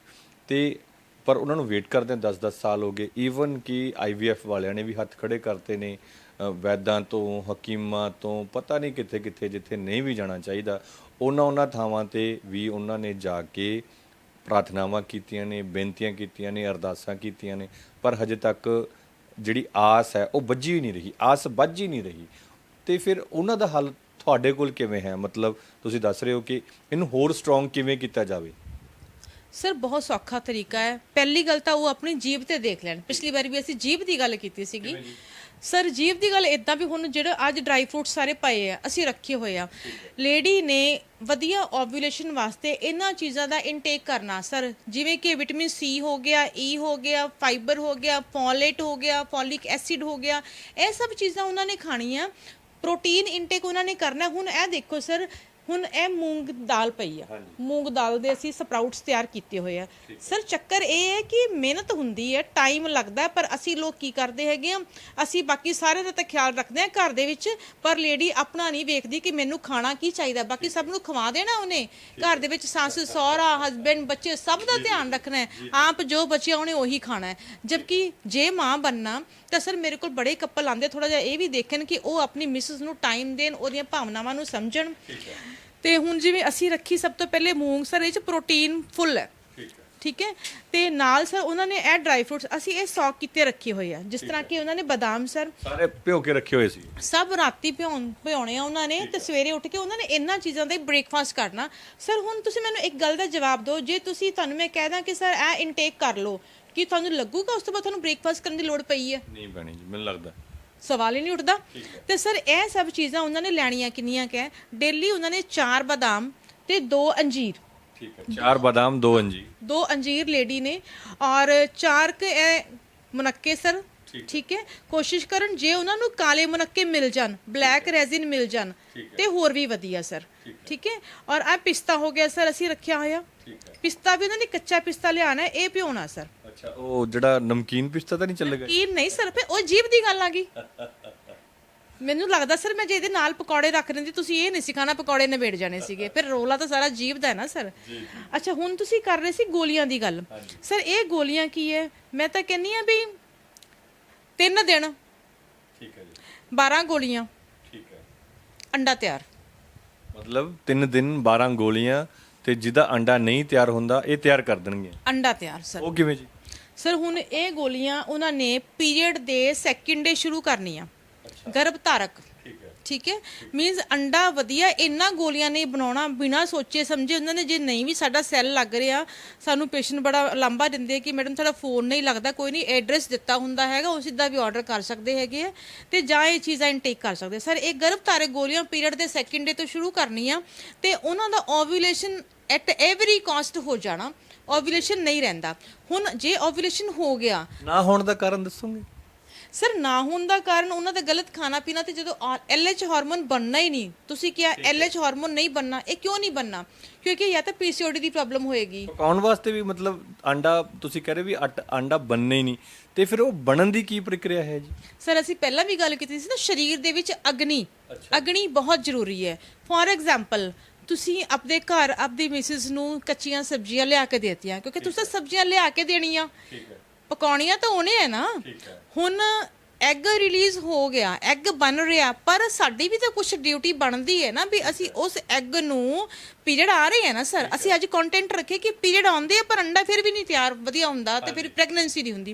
ਤੇ ਪਰ ਉਹਨਾਂ ਨੂੰ ਵੇਟ ਕਰਦਿਆਂ 10-10 ਸਾਲ ਹੋ ਗਏ। ਈਵਨ ਕਿ ਆਈਵੀਐਫ ਵਾਲਿਆਂ ਨੇ ਵੀ ਹੱਥ ਖੜੇ ਕਰਤੇ ਨੇ ਵੈਦਾਂ ਤੋਂ, ਹਕੀਮਾਂ ਤੋਂ, ਪਤਾ ਨਹੀਂ ਕਿੱਥੇ ਕਿੱਥੇ ਜਿੱਥੇ ਨਹੀਂ ਵੀ ਜਾਣਾ ਚਾਹੀਦਾ। ਉਹਨਾਂ ਉਹਨਾਂ ਥਾਵਾਂ ਤੇ ਵੀ ਉਹਨਾਂ ਨੇ ਜਾ ਕੇ ਪ੍ਰਾਰਥਨਾਵਾਂ ਕੀਤੀਆਂ ਨੇ, ਬੇਨਤੀਆਂ ਕੀਤੀਆਂ ਨੇ, ਅਰਦਾਸਾਂ ਕੀਤੀਆਂ ਨੇ। ਪਰ ਹਜੇ ਤੱਕ ਜਿਹੜੀ ਆਸ ਹੈ, ਉਹ ਵੱਜੀ ਹੀ ਨਹੀਂ ਰਹੀ। ਆਸ ਵੱਜ ਹੀ ਨਹੀਂ ਰਹੀ। ਤੇ ਫਿਰ ਉਹਨਾਂ ਦਾ ਹੱਲ ਤੁਹਾਡੇ ਕੋਲ ਕਿਵੇਂ ਹੈ? ਮਤਲਬ ਤੁਸੀਂ ਦੱਸ ਰਹੇ ਹੋ ਕਿ ਇਹਨੂੰ ਹੋਰ ਸਟਰੋਂਗ ਕਿਵੇਂ ਕੀਤਾ ਜਾਵੇ? ਸਰ ਬਹੁਤ ਸੌਖਾ ਤਰੀਕਾ ਹੈ। ਪਹਿਲੀ ਗੱਲ ਤਾਂ ਉਹ ਆਪਣੀ ਜੀਬ ਤੇ ਦੇਖ ਲੈਣ। ਪਿਛਲੀ ਵਾਰੀ ਵੀ ਅਸੀਂ ਜੀਬ ਦੀ ਗੱਲ ਕੀਤੀ ਸੀਗੀ। ਸਰ ਜੀਬ ਦੀ ਗੱਲ ਇਦਾਂ ਵੀ ਹੁਣ ਜਿਹੜੇ ਅੱਜ ਡਰਾਈ ਫਰੂਟ ਸਾਰੇ ਪਏ ਆ ਅਸੀਂ ਰੱਖੇ ਹੋਏ ਆ। ਲੇਡੀ ਨੇ ਵਧੀਆ ਓਵੂਲੇਸ਼ਨ ਵਾਸਤੇ ਇਹਨਾਂ ਚੀਜ਼ਾਂ ਦਾ ਇਨਟੇਕ ਕਰਨਾ ਸਰ। ਜਿਵੇਂ ਕਿ ਵਿਟਾਮਿਨ ਸੀ ਹੋ ਗਿਆ ਈ ਹੋ ਗਿਆ ਫਾਈਬਰ ਹੋ ਗਿਆ ਫੋਲੇਟ ਹੋ ਗਿਆ ਫੋਲਿਕ ਐਸਿਡ ਹੋ ਗਿਆ। ਇਹ ਸਭ ਚੀਜ਼ਾਂ ਉਹਨਾਂ ਨੇ ਖਾਣੀਆਂ। ਪ੍ਰੋਟੀਨ ਇਨਟੇਕ ਉਹਨਾਂ ਨੇ ਕਰਨਾ। ਹੁਣ ਇਹ ਦੇਖੋ ਸਰ ਹੁਣ ਇਹ ਮੂੰਗ ਦਾਲ ਪਈ ਆ। ਮੂੰਗ ਦਾਲ ਦੇ ਅਸੀਂ ਸਪਰਾਊਟਸ ਤਿਆਰ ਕੀਤੇ ਹੋਏ ਆ। ਸਰ ਚੱਕਰ ਇਹ ਹੈ ਕਿ ਮਿਹਨਤ ਹੁੰਦੀ ਹੈ ਟਾਈਮ ਲੱਗਦਾ ਪਰ ਅਸੀਂ ਲੋਕ ਕੀ ਕਰਦੇ ਹੈਗੇ ਆ? ਅਸੀਂ ਬਾਕੀ ਸਾਰੇ ਦਾ ਤਾਂ ਖਿਆਲ ਰੱਖਦੇ ਆ ਘਰ ਦੇ ਵਿੱਚ ਪਰ ਲੇਡੀ ਆਪਣਾ ਨਹੀਂ ਵੇਖਦੀ ਕਿ ਮੈਨੂੰ ਖਾਣਾ ਕੀ ਚਾਹੀਦਾ। ਬਾਕੀ ਸਭ ਨੂੰ ਖਵਾ ਦੇਣਾ ਉਹਨੇ। ਘਰ ਦੇ ਵਿੱਚ ਸੱਸ ਸਹੁਰਾ ਹਸਬੰਡ ਬੱਚੇ ਸਭ ਦਾ ਧਿਆਨ ਰੱਖਣਾ ਹੈ। ਆਪ ਜੋ ਬਚਿਆ ਉਹਨੇ ਉਹੀ ਖਾਣਾ ਹੈ। ਜਦਕਿ ਜੇ ਮਾਂ ਬੰਨਾ ਤਾਂ ਸਰ ਮੇਰੇ ਕੋਲ ਬੜੇ ਕਪਲ ਆਂਦੇ ਥੋੜਾ ਜਿਹਾ ਇਹ ਵੀ ਦੇਖਣ ਕਿ ਉਹ ਆਪਣੀ ਮਿਸਿਸ ਨੂੰ ਟਾਈਮ ਦੇਣ ਉਹਦੀਆਂ ਭਾਵਨਾਵਾਂ ਨੂੰ ਸਮਝਣ। ਤੇ ਹੁਣ ਜਿਵੇਂ ਅਸੀਂ ਰੱਖੀ ਸਭ ਤੋਂ ਪਹਿਲੇ ਮੂੰਗ ਸਰ ਇਹ ਚ ਪ੍ਰੋਟੀਨ ਫੁੱਲ ਹੈ। ਠੀਕ ਹੈ। ਤੇ ਨਾਲ ਸਰ ਉਹਨਾਂ ਨੇ ਇਹ ਡਰਾਈ ਫਰੂਟਸ ਅਸੀਂ ਇਹ ਸੌਕ ਕੀਤੇ ਰੱਖੇ ਹੋਏ ਆ। ਜਿਸ ਤਰ੍ਹਾਂ ਕਿ ਉਹਨਾਂ ਨੇ ਬਦਾਮ ਸਰ ਸਾਰੇ ਭਿਓ ਕੇ ਰੱਖੇ ਹੋਏ ਸੀ। ਸਭ ਰਾਤੀ ਭਿਉਣ ਭਿਉਣੇ ਆ ਉਹਨਾਂ ਨੇ ਤੇ ਸਵੇਰੇ ਉੱਠ ਕੇ ਉਹਨਾਂ ਨੇ ਇਹਨਾਂ ਚੀਜ਼ਾਂ ਦਾ ਬ੍ਰੇਕਫਾਸਟ ਕਰਨਾ। ਸਰ ਹੁਣ ਤੁਸੀਂ ਮੈਨੂੰ ਇੱਕ ਗੱਲ ਦਾ ਜਵਾਬ ਦਿਓ। ਜੇ ਤੁਸੀਂ ਤੁਹਾਨੂੰ ਮੈਂ ਕਹਿ ਦਾਂ ਕਿ ਸਰ ਇਹ ਇਨਟੇਕ ਕਰ ਲਓ ਕੀ ਤੁਹਾਨੂੰ ਲੱਗੂਗਾ ਉਸ ਤੋਂ ਬਾਅਦ ਤੁਹਾਨੂੰ ਬ੍ਰੇਕਫਾਸਟ ਕਰਨ ਦੀ ਲੋੜ ਪਈ ਹੈ? ਨਹੀਂ ਪੈਣੀ ਜੀ ਮੈਨੂੰ ਲੱਗਦਾ। ਸਵਾਲ ਹੀ ਨਹੀਂ ਉੱਠਦਾ। ਤੇ ਸਰ ਇਹ ਸਭ ਚੀਜ਼ਾਂ ਉਹਨਾਂ ਨੇ ਲੈਣੀਆਂ ਕਿੰਨੀਆਂ ਕਹਿ ਡੇਲੀ ਉਹਨਾਂ ਨੇ ਚਾਰ ਬਦਾਮ ਤੇ ਦੋ ਅੰਜੀਰ। ਠੀਕ ਹੈ ਚਾਰ ਬਾਦਾਮ ਦੋ ਅੰਜੀ ਦੋ ਅੰਜੀਰ ਲੇਡੀ ਨੇ ਔਰ ਚਾਰ ਕ ਇਹ ਮੁਨੱਕੇ ਸਰ ਠੀਕ ਹੈ। ਕੋਸ਼ਿਸ਼ ਕਰਨ ਜੇ ਉਹਨਾਂ ਨੂੰ ਕਾਲੇ ਮੁਨੱਕੇ ਮਿਲ ਜਾਣ ਬਲੈਕ ਰੈਜ਼ਿਨ ਮਿਲ ਜਾਣ ਤੇ ਹੋਰ ਵੀ ਵਧੀਆ ਸਰ ਠੀਕ ਹੈ। ਔਰ ਆ ਪਿਸਤਾ ਹੋ ਗਿਆ ਸਰ ਅਸੀਂ ਰੱਖਿਆ ਹੋਇਆ। ਪਿਸਤਾ ਵੀ ਉਹਨਾਂ ਨੇ ਕੱਚਾ ਪਿਸਤਾ ਲਿਆਣਾ ਇਹ ਪਿਉਣਾ ਸਰ। ਅੱਛਾ ਉਹ ਜਿਹੜਾ ਨਮਕੀਨ ਪਿਸਤਾ ਤਾਂ ਨਹੀਂ ਚੱਲੇਗਾ? ਕੀ ਨਹੀਂ ਸਰ ਫਿਰ ਉਹ ਜੀਬ ਦੀ ਗੱਲ ਆ ਗਈ। ਮੈਨੂੰ ਲੱਗਦਾ ਸਰ ਮੈਂ ਜੇ ਇਹਦੇ ਨਾਲ ਪਕੌੜੇ ਰੱਖ ਦਿੰਦੀ ਤੁਸੀਂ ਇਹ ਨਹੀਂ ਸਿਖਾਣਾ ਪਕੌੜੇ ਨਿਬੇੜ ਜਾਣੇ ਸੀਗੇ। ਫਿਰ ਰੋਲਾ ਤਾਂ ਸਾਰਾ ਜੀਬ ਦਾ ਹੈ ਨਾ ਸਰ? ਅੱਛਾ ਹੁਣ ਤੁਸੀਂ ਕਰ ਰਹੇ ਸੀ ਗੋਲੀਆਂ ਦੀ ਗੱਲ। ਸਰ ਇਹ ਗੋਲੀਆਂ ਕੀ ਹੈ? ਮੈਂ ਤਾਂ ਕਹਿੰਨੀ ਆ ਵੀ ਤਿੰਨ ਦਿਨ ਠੀਕ ਹੈ ਜੀ। 12 ਗੋਲੀਆਂ। ਠੀਕ ਹੈ। ਅੰਡਾ ਤਿਆਰ। ਮਤਲਬ 3 ਦਿਨ 12 ਗੋਲੀਆਂ ਤੇ ਜਿਹਦਾ ਅੰਡਾ ਨਹੀਂ ਤਿਆਰ ਹੁੰਦਾ ਇਹ ਤਿਆਰ ਕਰ ਦੇਣਗੇ ਅੰਡਾ ਤਿਆਰ ਸਰ। ਉਹ ਕਿਵੇਂ ਜੀ? ਸਰ ਹੁਣ ਇਹ ਗੋਲੀਆਂ ਉਹਨਾਂ ਨੇ ਪੀਰੀਅਡ ਦੇ ਸੈਕਿੰਡ ਡੇ ਸ਼ੁਰੂ ਕਰਨੀਆਂ। ਗਰਭ ਧਾਰਕ ਠੀਕ ਹੈ। ਠੀਕ ਹੈ? ਮੀਨਸ ਅੰਡਾ ਵਧੀਆ ਇੰਨਾ ਗੋਲੀਆਂ ਨਹੀਂ ਬਣਾਉਣਾ ਬਿਨਾ ਸੋਚੇ ਸਮਝੇ ਉਹਨਾਂ ਨੇ ਜੇ ਨਹੀਂ ਵੀ ਸਾਡਾ ਸੈੱਲ ਲੱਗ ਰਿਹਾ ਸਾਨੂੰ ਪੇਸ਼ੈਂਟ ਬੜਾ ਲੰਬਾ ਦਿੰਦੇ ਕਿ ਮੈਡਮ ਤੁਹਾਡਾ ਫੋਨ ਨਹੀਂ ਲੱਗਦਾ ਕੋਈ ਨਹੀਂ ਐਡਰੈਸ ਦਿੱਤਾ ਹੁੰਦਾ ਹੈਗਾ ਉਹ ਸਿੱਧਾ ਵੀ ਆਰਡਰ ਕਰ ਸਕਦੇ ਹੈਗੇ ਆ ਤੇ ਜਾਂ ਇਹ ਚੀਜ਼ਾਂ ਇਨਟੇਕ ਕਰ ਸਕਦੇ ਸਰ ਇਹ ਗਰਭ ਧਾਰਕ ਗੋਲੀਆਂ ਪੀਰੀਅਡ ਦੇ ਸੈਕਿੰਡ ਡੇ ਤੋਂ ਸ਼ੁਰੂ ਕਰਨੀਆਂ ਤੇ ਉਹਨਾਂ ਦਾ ਓਵੂਲੇਸ਼ਨ ਐਟ ਐਵਰੀ ਕਾਸਟ ਹੋ ਜਾਣਾ। ਓਵੂਲੇਸ਼ਨ ਨਹੀਂ ਰਹਿੰਦਾ। ਹੁਣ ਜੇ ਓਵੂਲੇਸ਼ਨ ਹੋ ਗਿਆ ਨਾ ਹੋਣ ਦਾ ਕਾਰਨ ਦੱਸੋਗੇ? ਸਰ ਨਾ ਹੋਣ ਦਾ ਕਾਰਨ ਉਹਨਾਂ ਦਾ ਗਲਤ ਖਾਣਾ ਪੀਣਾ ਤੇ ਜਦੋਂ ਐਲਐਚ ਹਾਰਮੋਨ ਬਣਨਾ ਹੀ ਨਹੀਂ। ਤੁਸੀਂ ਕਿਹਾ ਐਲਐਚ ਹਾਰਮੋਨ ਨਹੀਂ ਬਣਨਾ ਇਹ ਕਿਉਂ ਨਹੀਂ ਬਣਨਾ? ਕਿਉਂਕਿ ਜਾਂ ਤਾਂ ਪੀਸੀਓਡੀ ਦੀ ਪ੍ਰੋਬਲਮ ਹੋਏਗੀ। ਪਕਾਉਣ ਵਾਸਤੇ ਵੀ ਮਤਲਬ ਆਂਡਾ ਤੁਸੀਂ ਕਹਿ ਰਹੇ ਵੀ ਆਂਡਾ ਬਣਨਾ ਹੀ ਨਹੀਂ। ਤੇ ਫਿਰ ਉਹ ਬਣਨ ਦੀ ਕੀ ਪ੍ਰਕਿਰਿਆ ਹੈ ਜੀ? ਸਰ ਅਸੀਂ ਪਹਿਲਾਂ ਵੀ ਗੱਲ ਕੀਤੀ ਸੀ ਨਾ ਸਰੀਰ ਦੇ ਵਿੱਚ ਅਗਨੀ। ਅਗਨੀ ਬਹੁਤ ਜ਼ਰੂਰੀ ਹੈ। ਫੋਰ ਐਗਜ਼ਾਮਪਲ ਤੁਸੀਂ ਆਪਣੇ ਘਰ ਆਪਦੀ ਮਿਸਿਸ ਨੂੰ ਕੱਚੀਆਂ ਸਬਜ਼ੀਆਂ ਲਿਆ ਕੇ ਦੇਤੀਆਂ ਕਿਉਂਕਿ ਤੁਸੀਂ ਤਾਂ ਸਬਜ਼ੀਆਂ ਲਿਆ ਕੇ ਦੇਣੀਆਂ। ਪਕਾਉਣੀਆਂ ਤਾਂ ਉਹਨੇ ਹੈ ਨਾ। ਹੁਣ ਐਗ ਰਿਲੀਜ਼ ਹੋ ਗਿਆ ਐਗ ਬਣ ਰਿਹਾ ਪਰ ਸਾਡੀ ਵੀ ਤਾਂ ਕੁਝ ਡਿਊਟੀ ਬਣਦੀ ਹੈ ਨਾ ਵੀ ਅਸੀਂ ਉਸ ਐਗ ਨੂੰ ਪੀਰੀਅਡ ਆ ਰਹੇ ਹੈ ਨਾ ਸਰ ਅਸੀਂ ਅੱਜ ਕੰਟੈਂਟ ਰੱਖੇ ਕਿ ਪੀਰੀਅਡ ਆਉਂਦੇ ਆ ਪਰ ਅੰਡਾ ਫਿਰ ਵੀ ਨਹੀਂ ਤਿਆਰ ਵਧੀਆ ਹੁੰਦਾ ਤੇ ਫਿਰ ਪ੍ਰੈਗਨੈਂਸੀ ਨਹੀਂ ਹੁੰਦੀ।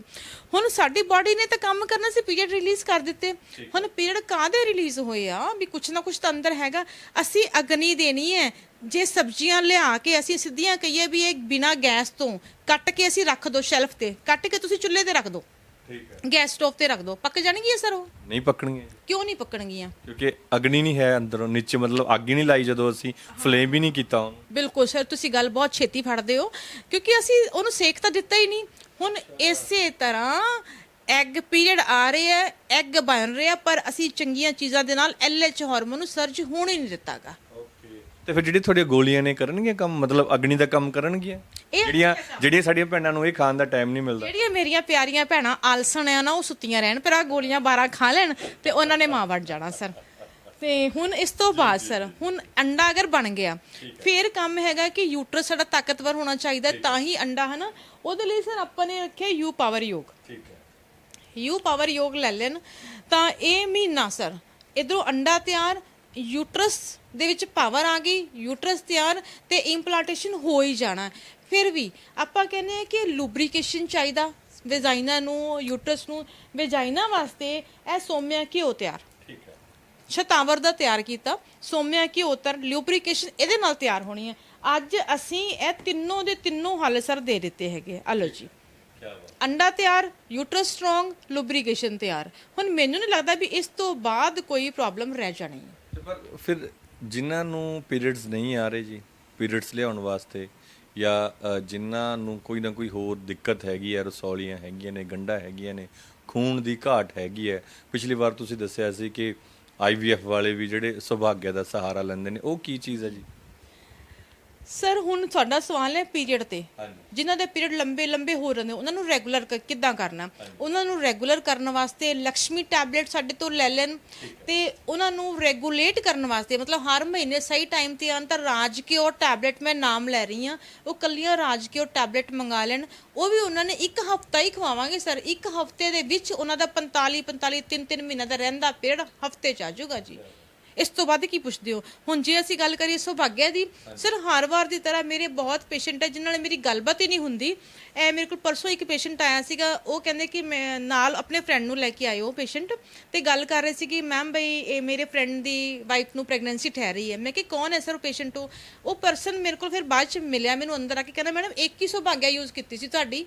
ਹੁਣ ਸਾਡੀ ਬਾਡੀ ਨੇ ਤਾਂ ਕੰਮ ਕਰਨਾ ਸੀ ਪੀਰੀਅਡ ਰਿਲੀਜ਼ ਕਰ ਦਿੱਤੇ। ਹੁਣ ਪੀਰੀਅਡ ਕਾਹਦੇ ਰਿਲੀਜ਼ ਹੋਏ ਆ? ਵੀ ਕੁਛ ਨਾ ਕੁਛ ਤਾਂ ਅੰਦਰ ਹੈਗਾ। ਅਸੀਂ ਅਗਨੀ ਦੇਣੀ ਹੈ। ਜੇ ਸਬਜ਼ੀਆਂ ਲਿਆ ਕੇ ਅਸੀਂ ਸਿੱਧੀਆਂ ਕਹੀਏ ਵੀ ਇਹ ਬਿਨਾ ਗੈਸ ਤੋਂ ਕੱਟ ਕੇ ਅਸੀਂ ਰੱਖ ਦੋ ਸ਼ੈਲਫ ਤੇ ਕੱਟ ਕੇ ਤੁਸੀਂ ਚੁੱਲ੍ਹੇ ਤੇ ਰੱਖ ਦੋ। ਠੀਕ ਹੈ। ਗੈਸ ਸਟੋਵ ਤੇ ਰੱਖ ਦੋ। ਪੱਕ ਜਾਣਗੀਆਂ ਸਰ ਉਹ? ਨਹੀਂ ਪੱਕਣਗੇ ਕਿਉਂ ਨਹੀਂ ਪੱਕਣਗੀਆਂ? ਕਿਉਂਕਿ ਅਗਨੀ ਨਹੀਂ ਹੈ ਅੰਦਰੋਂ ਨੀਚੇ ਮਤਲਬ ਅੱਗ ਹੀ ਨਹੀਂ ਲਾਈ ਜਦੋਂ ਅਸੀਂ ਫਲੇਮ ਵੀ ਨਹੀਂ ਕੀਤਾ ਉਹਨੂੰ। ਬਿਲਕੁਲ ਸਰ ਤੁਸੀਂ ਗੱਲ ਬਹੁਤ ਛੇਤੀ ਫੜਦੇ ਹੋ। ਕਿਉਂਕਿ ਅਸੀਂ ਉਹਨੂੰ ਸੇਕ ਤਾਂ ਦਿੱਤਾ ਹੀ ਨਹੀਂ। ਹੁਣ ਇਸੇ ਤਰ੍ਹਾਂ ਐਗ ਪੀਰੀਅਡ ਆ ਰਿਹਾ ਹੈ ਐਗ ਬਣ ਰਿਹਾ ਪਰ ਅਸੀਂ ਚੰਗੀਆਂ ਚੀਜ਼ਾਂ ਦੇ ਨਾਲ ਐਲਐਚ ਹਾਰਮੋਨ ਨੂੰ ਸਰਜ ਹੋਣ ਹੀ ਨਹੀਂ ਦਿੱਤਾਗਾ। ਤੇ ਫਿਰ ਜਿਹੜੀ ਤੁਹਾਡੀਆਂ ਗੋਲੀਆਂ ਨੇ ਕਰਨਗੀਆਂ ਕੰਮ? ਮਤਲਬ ਅਗਨੀ ਦਾ ਕੰਮ ਕਰਨਗੀਆਂ? ਇਹ ਜਿਹੜੀਆਂ ਜਿਹੜੀਆਂ ਸਾਡੀਆਂ ਭੈਣਾਂ ਨੂੰ ਇਹ ਖਾਣ ਦਾ ਟਾਈਮ ਨਹੀਂ ਮਿਲਦਾ। ਜਿਹੜੀਆਂ ਮੇਰੀਆਂ ਪਿਆਰੀਆਂ ਭੈਣਾਂ ਆਲਸਣ ਆ ਨਾ ਉਹ ਸੁੱਤੀਆਂ ਰਹਿਣ ਪਰ ਆ ਗੋਲੀਆਂ 12 ਖਾ ਲੈਣ ਤੇ ਉਹਨਾਂ ਨੇ ਮਾਂ ਵੜ ਜਾਣਾ ਸਰ। ਤੇ ਹੁਣ ਇਸ ਤੋਂ ਬਾਅਦ ਸਰ ਹੁਣ ਅੰਡਾ ਅਗਰ ਬਣ ਗਿਆ ਫਿਰ ਕੰਮ ਹੈਗਾ ਕਿ ਯੂਟਰਸ ਸਾਡਾ ਤਾਕਤਵਰ ਹੋਣਾ ਚਾਹੀਦਾ ਹੈ, ਤਾਂ ਹੀ ਅੰਡਾ ਹੈ ਨਾ ਉਹਦੇ ਲਈ ਸਰ ਆਪਾਂ ਨੇ ਰੱਖਿਆ ਯੂ ਪਾਵਰ ਯੋਗ। ਠੀਕ ਹੈ। ਯੂ ਪਾਵਰ ਯੋਗ ਲੈ ਲੈਣ। ਤਾਂ ਇਹ ਮਹੀਨਾ ਸਰ ਇਧਰੋਂ ਅੰਡਾ ਤਿਆਰ ਯੂਟਰਸ ਦੇ ਵਿੱਚ ਪਾਵਰ ਆ ਗਈ ਯੂਟਰਸ ਤਿਆਰ ਤੇ ਇੰਪਲਾਂਟੇਸ਼ਨ ਹੋ ਹੀ ਜਾਣਾ। ਫਿਰ ਵੀ ਆਪਾਂ ਕਹਿੰਦੇ ਆ ਕਿ ਲੂਬਰੀਕੇਸ਼ਨ ਚਾਹੀਦਾ ਵੈਜਾਈਨਾ ਨੂੰ ਯੂਟਰਸ ਨੂੰ। ਵੈਜਾਈਨਾ ਵਾਸਤੇ ਇਹ ਸੋਮਿਆ ਘਿਓ ਤਿਆਰ। ਠੀਕ ਹੈ। ਸ਼ਤਾਵਰ ਦਾ ਤਿਆਰ ਕੀਤਾ ਸੋਮਿਆ ਘਿਓ ਤਰ ਲੂਬਰੀਕੇਸ਼ਨ ਇਹਦੇ ਨਾਲ ਤਿਆਰ ਹੋਣੀ ਹੈ। ਅੱਜ ਅਸੀਂ ਇਹ ਤਿੰਨੋਂ ਦੇ ਤਿੰਨੋਂ ਹੱਲ ਸਰ ਦੇ ਦਿੱਤੇ ਹੈਗੇ ਹਲੋ ਜੀ। ਅੰਡਾ ਤਿਆਰ ਯੂਟਰਸ ਸਟਰੋਂਗ ਲੁਬਰੀਕੇਸ਼ਨ ਤਿਆਰ। ਹੁਣ ਮੈਨੂੰ ਨਹੀਂ ਲੱਗਦਾ ਵੀ ਇਸ ਤੋਂ ਬਾਅਦ ਕੋਈ ਪ੍ਰੋਬਲਮ ਰਹਿ ਜਾਣੀ। ਹੈ ਪਰ ਫਿਰ ਜਿਨ੍ਹਾਂ ਨੂੰ ਪੀਰੀਅਡਸ ਨਹੀਂ ਆ ਰਹੇ ਜੀ, ਪੀਰੀਅਡਸ ਲਿਆਉਣ ਵਾਸਤੇ ਜਾਂ ਜਿਨ੍ਹਾਂ ਨੂੰ ਕੋਈ ਨਾ ਕੋਈ ਹੋਰ ਦਿੱਕਤ ਹੈਗੀ ਹੈ ਰਸੌਲੀਆਂ ਹੈਗੀਆਂ ਨੇ, ਗੰਢਾਂ ਹੈਗੀਆਂ ਨੇ, ਖੂਨ ਦੀ ਘਾਟ ਹੈਗੀ ਹੈ ਪਿਛਲੀ ਵਾਰ ਤੁਸੀਂ ਦੱਸਿਆ ਸੀ ਕਿ ਆਈਵੀਐਫ ਵਾਲੇ ਵੀ ਜਿਹੜੇ ਸੁਭਾਗਿਆ ਦਾ ਸਹਾਰਾ ਲੈਂਦੇ ਨੇ, ਉਹ ਕੀ ਚੀਜ਼ ਹੈ ਜੀ? ਸਰ ਹੁਣ ਤੁਹਾਡਾ ਸਵਾਲ ਹੈ ਪੀਰੀਅਡ ਤੇ। ਜਿਨ੍ਹਾਂ ਦੇ ਪੀਰੀਅਡ ਲੰਬੇ ਲੰਬੇ ਹੋ ਰਹੇ ਨੇ ਉਹਨਾਂ ਨੂੰ ਰੈਗੂਲਰ ਕਿੱਦਾਂ ਕਰਨਾ? ਉਹਨਾਂ ਨੂੰ ਰੈਗੂਲਰ ਕਰਨ ਵਾਸਤੇ ਲక్ష్ਮੀ ਟੈਬਲੇਟ ਸਾਡੇ ਤੋਂ ਲੈ ਲੈਣ ਤੇ ਉਹਨਾਂ ਨੂੰ ਰੈਗੂਲੇਟ ਕਰਨ ਵਾਸਤੇ ਮਤਲਬ ਹਰ ਮਹੀਨੇ ਸਹੀ ਟਾਈਮ ਤੇ ਅੰਤਰ ਰਾਜ ਕਿਉਰ ਟੈਬਲੇਟ ਮੈਂ ਨਾਮ ਲੈ ਰਹੀ ਹਾਂ ਉਹ ਕੱਲੀਆਂ ਰਾਜ ਕਿਉਰ ਟੈਬਲੇਟ ਮੰਗਾ ਲੈਣ। ਉਹ ਵੀ ਉਹਨਾਂ ਨੇ ਇੱਕ ਹਫਤਾ ਹੀ ਖਵਾਵਾਂਗੇ ਸਰ। ਇੱਕ ਹਫ਼ਤੇ ਦੇ ਵਿੱਚ ਉਹਨਾਂ ਦਾ 45 45 3 3 ਮਹੀਨਾ ਦਾ ਰਹਿੰਦਾ ਪੀਰੀਅਡ ਹਫ਼ਤੇ ਚ ਆ ਜਾਊਗਾ ਜੀ। ਇਸ ਤੋਂ ਬਾਅਦ ਕੀ ਪੁੱਛਦੇ ਹੋ? ਹੁਣ ਜੇ ਅਸੀਂ ਗੱਲ ਕਰੀਏ ਸੁਭਾਗਿਆ ਦੀ ਸਰ ਹਰ ਵਾਰ ਦੀ ਤਰ੍ਹਾਂ ਮੇਰੇ ਬਹੁਤ ਪੇਸ਼ੈਂਟ ਹੈ ਜਿਨ੍ਹਾਂ ਨਾਲ ਮੇਰੀ ਗੱਲਬਾਤ ਹੀ ਨਹੀਂ ਹੁੰਦੀ। ਐ ਮੇਰੇ ਕੋਲ ਪਰਸੋਂ ਇੱਕ ਪੇਸ਼ੈਂਟ ਆਇਆ ਸੀਗਾ ਉਹ ਕਹਿੰਦੇ ਕਿ ਮੈਂ ਨਾਲ ਆਪਣੇ ਫਰੈਂਡ ਨੂੰ ਲੈ ਕੇ ਆਇਓ ਪੇਸ਼ੈਂਟ ਤੇ ਗੱਲ ਕਰ ਰਹੇ ਸੀ ਕਿ ਮੈਮ ਬਈ ਇਹ ਮੇਰੇ ਫਰੈਂਡ ਦੀ ਵਾਈਫ ਨੂੰ ਪ੍ਰੈਗਨੈਂਸੀ ਠਹਿ ਰਹੀ ਹੈ। ਮੈਂ ਕਿ ਕੌਣ ਹੈ ਸਰ ਉਹ ਪੇਸ਼ੈਂਟ ਉਹ? ਉਹ ਪਰਸਨ ਮੇਰੇ ਕੋਲ ਫਿਰ ਬਾਅਦ ਚ ਮਿਲਿਆ ਮੈਨੂੰ ਅੰਦਰ ਆ ਕੇ ਕਹਿੰਦਾ ਮੈਡਮ ਇੱਕ ਹੀ ਸੁਭਾਗਿਆ ਯੂਜ਼ ਕੀਤੀ ਸੀ ਤੁਹਾਡੀ।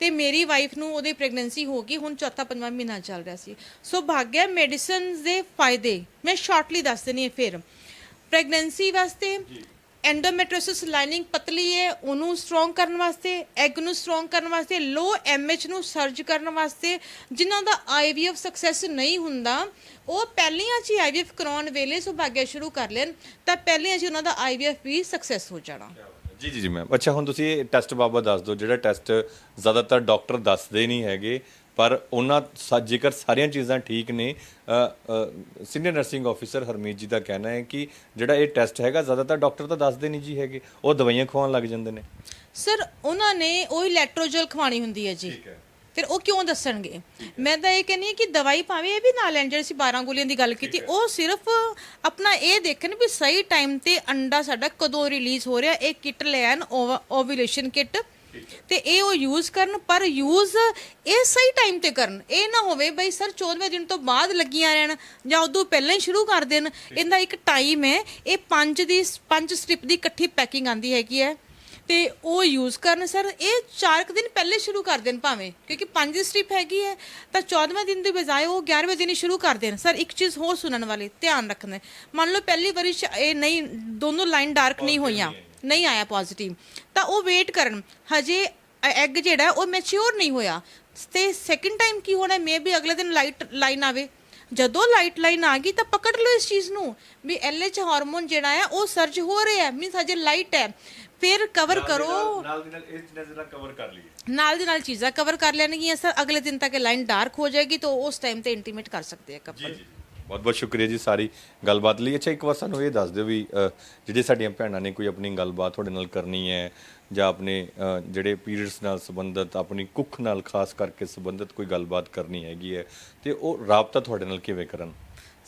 ਤੇ ਮੇਰੀ ਵਾਈਫ ਨੂੰ ਉਹਦੀ ਪ੍ਰੈਗਨੈਂਸੀ ਹੋ ਗਈ, ਹੁਣ ਚੌਥਾ ਪੰਜਵਾਂ ਮਹੀਨਾ ਚੱਲ ਰਿਹਾ ਸੀ। ਸੋ ਭਾਗਿਆ ਮੈਡੀਸਨਸ ਦੇ ਫਾਇਦੇ, ਮੈਂ ਸ਼ਾਰਟਲੀ ਦੱਸ ਦਿੰਨੀ ਹਾਂ ਫਿਰ। ਪ੍ਰੈਗਨੈਂਸੀ ਵਾਸਤੇ ਐਂਡੋਮੈਟ੍ਰਿਓਸਿਸ ਲਾਈਨਿੰਗ ਪਤਲੀ ਹੈ, ਉਹਨੂੰ ਸਟਰੋਂਗ ਕਰਨ ਵਾਸਤੇ ਐਗ ਨੂੰ ਸਟਰੋਂਗ ਕਰਨ ਵਾਸਤੇ ਲੋ ਐਮਐਚ ਨੂੰ ਸਰਜ ਕਰਨ ਵਾਸਤੇ, ਜਿਨ੍ਹਾਂ ਦਾ ਆਈਵੀਐਫ ਸਕਸੈਸ ਨਹੀਂ ਹੁੰਦਾ, ਉਹ ਪਹਿਲੀਆਂ 'ਚ ਹੀ ਆਈਵੀਐਫ ਕਰਾਉਣ ਵੇਲੇ ਸੁਭਾਗਿਆ ਸ਼ੁਰੂ ਕਰ ਲੈਣ, ਤਾਂ ਪਹਿਲੀਆਂ 'ਚ ਉਹਨਾਂ ਦਾ ਆਈਵੀਐਫ ਵੀ ਸਕਸੈਸ ਹੋ ਜਾਣਾ। ਜੀ ਜੀ ਜੀ ਮੈਮ ਅੱਛਾ ਹੁਣ ਤੁਸੀਂ ਇਹ ਟੈਸਟ ਬਾਬਾ ਦੱਸ ਦਿਓ। ਜਿਹੜਾ ਟੈਸਟ ਜ਼ਿਆਦਾਤਰ ਡਾਕਟਰ ਦੱਸਦੇ ਨਹੀਂ ਹੈਗੇ ਪਰ ਉਹਨਾਂ ਸਾ- ਜੇਕਰ ਸਾਰੀਆਂ ਚੀਜ਼ਾਂ ਠੀਕ ਨੇ ਸੀਨੀਅਰ ਨਰਸਿੰਗ ਆਫੀਸਰ ਹਰਮੀਤ ਜੀ ਦਾ ਕਹਿਣਾ ਹੈ ਕਿ ਜਿਹੜਾ ਇਹ ਟੈਸਟ ਹੈਗਾ ਜ਼ਿਆਦਾਤਰ ਡਾਕਟਰ ਤਾਂ ਦੱਸਦੇ ਨਹੀਂ ਜੀ ਹੈਗੇ। ਉਹ ਦਵਾਈਆਂ ਖਵਾਉਣ ਲੱਗ ਜਾਂਦੇ ਨੇ। ਸਰ ਉਹਨਾਂ ਨੇ ਉਹ ਇਲੈਕਟ੍ਰੋਜਲ ਖਵਾਣੀ ਹੁੰਦੀ ਹੈ ਜੀ। ਹੈ। ਫਿਰ ਉਹ ਕਿਉਂ ਦੱਸਣਗੇ? ਮੈਂ ਤਾਂ ਇਹ ਕਹਿੰਨੀ ਹਾਂ ਕਿ ਦਵਾਈ ਭਾਵੇਂ ਇਹ ਵੀ ਨਾ ਲੈਣ ਜਿਹੜੀ ਅਸੀਂ 12 ਗੋਲੀਆਂ ਦੀ ਗੱਲ ਕੀਤੀ ਉਹ ਸਿਰਫ ਆਪਣਾ ਇਹ ਦੇਖਣ ਵੀ ਸਹੀ ਟਾਈਮ ਤੇ ਅੰਡਾ ਸਾਡਾ ਕਦੋਂ ਰਿਲੀਜ਼ ਹੋ ਰਿਹਾ ਇਹ ਕਿਟ ਲੈਣ ਓਵੂਲੇਸ਼ਨ ਕਿਟ ਤੇ ਇਹ ਉਹ ਯੂਜ਼ ਕਰਨ ਪਰ ਯੂਜ਼ ਇਹ ਸਹੀ ਟਾਈਮ ਤੇ ਕਰਨ। ਇਹ ਨਾ ਹੋਵੇ ਬਈ ਸਰ 14ਵੇਂ ਦਿਨ ਤੋਂ ਬਾਅਦ ਲੱਗੀਆਂ ਰਹਿਣ ਜਾਂ ਉਦੋਂ ਪਹਿਲਾਂ ਹੀ ਸ਼ੁਰੂ ਕਰ ਦੇਣ। ਇਹਦਾ ਇੱਕ ਟਾਈਮ ਹੈ ਇਹ ਪੰਜ ਦੀ ਪੰਜ ਸਟ੍ਰਿਪ ਦੀ ਇਕੱਠੀ ਪੈਕਿੰਗ ਆਂਦੀ ਹੈਗੀ ਹੈ। ਤੇ ਉਹ ਯੂਜ਼ ਕਰਨ ਸਰ ਇਹ 4 ਕੁ ਦਿਨ ਪਹਿਲੇ ਸ਼ੁਰੂ ਕਰ ਦੇਣ ਭਾਵੇਂ ਕਿਉਂਕਿ ਪੰਜ ਸਟ੍ਰਿਪ ਹੈਗੀ ਹੈ ਤਾਂ 14ਵੇਂ ਦਿਨ ਦੀ ਬਜਾਏ ਉਹ 11ਵੇਂ ਦਿਨ ਹੀ ਸ਼ੁਰੂ ਕਰ ਦੇਣ। ਸਰ ਇੱਕ ਚੀਜ਼ ਹੋਰ ਸੁਣਨ ਵਾਲੀ ਧਿਆਨ ਰੱਖਣਾ। ਮੰਨ ਲਓ ਪਹਿਲੀ ਵਾਰੀ ਇਹ ਨਹੀਂ ਦੋਨੋਂ ਲਾਈਨ ਡਾਰਕ ਨਹੀਂ ਹੋਈਆਂ ਨਹੀਂ ਆਇਆ ਪੋਜ਼ਿਟਿਵ ਤਾਂ ਉਹ ਵੇਟ ਕਰਨ। ਹਜੇ ਐਗ ਜਿਹੜਾ ਉਹ ਮੈਚਿਓਰ ਨਹੀਂ ਹੋਇਆ। ਤੇ ਸੈਕਿੰਡ ਟਾਈਮ ਕੀ ਹੋਣਾ ਮੇ ਵੀ ਅਗਲੇ ਦਿਨ ਲਾਈਟ ਲਾਈਨ ਆਵੇ। ਜਦੋਂ ਲਾਈਟ ਲਾਈਨ ਆ ਗਈ ਤਾਂ ਪਕੜ ਲਓ ਇਸ ਚੀਜ਼ ਨੂੰ। ਵੀ ਐਲਐਚ ਹਾਰਮੋਨ ਜਿਹੜਾ ਹੈ ਉਹ ਸਰਜ ਹੋ ਰਿਹਾ ਹੈ। ਮੀਨਸ ਅਜੇ ਲਾਈਟ ਹੈ। ਫਿਰ ਕਵਰ ਕਰੋ। ਨਾਲ ਦੀ ਨਾਲ ਇਸ ਚੀਜ਼ਾਂ ਦੇ ਨਾਲ ਕਵਰ ਕਰ ਲਈਏ। ਨਾਲ ਦੀ ਨਾਲ ਚੀਜ਼ਾਂ ਕਵਰ ਕਰ ਲੈਣਗੀਆਂ ਸਰ। ਅਗਲੇ ਦਿਨ ਤੱਕ ਲਾਈਨ ਡਾਰਕ ਹੋ ਜਾਏਗੀ ਤਾਂ ਉਸ ਟਾਈਮ ਤੇ ਇੰਟੀਮੇਟ ਕਰ ਸਕਦੇ ਆ ਕਪਲ ਬਹੁਤ ਬਹੁਤ ਸ਼ੁਕਰੀਆ ਜੀ ਸਾਰੀ ਗੱਲਬਾਤ ਲਈ। ਅੱਛਾ ਇੱਕ ਵਾਰ ਸਾਨੂੰ ਇਹ ਦੱਸ ਦਿਓ ਵੀ ਅ, ਜਿਹੜੇ ਸਾਡੀਆਂ ਭੈਣਾਂ ਨੇ ਕੋਈ ਆਪਣੀ ਗੱਲਬਾਤ ਤੁਹਾਡੇ ਨਾਲ ਕਰਨੀ ਹੈ ਜਾਂ ਆਪਣੇ ਅ, ਜਿਹੜੇ ਪੀਰੀਅਡਸ ਨਾਲ ਸੰਬੰਧਿਤ ਆਪਣੀ ਕੁੱਖ ਨਾਲ ਖਾਸ ਕਰਕੇ ਸੰਬੰਧਿਤ ਕੋਈ ਗੱਲਬਾਤ ਕਰਨੀ ਹੈਗੀ ਹੈ ਤੇ ਉਹ ਰਾਬਤਾ ਤੁਹਾਡੇ ਨਾਲ ਕਿਵੇਂ ਕਰਨ?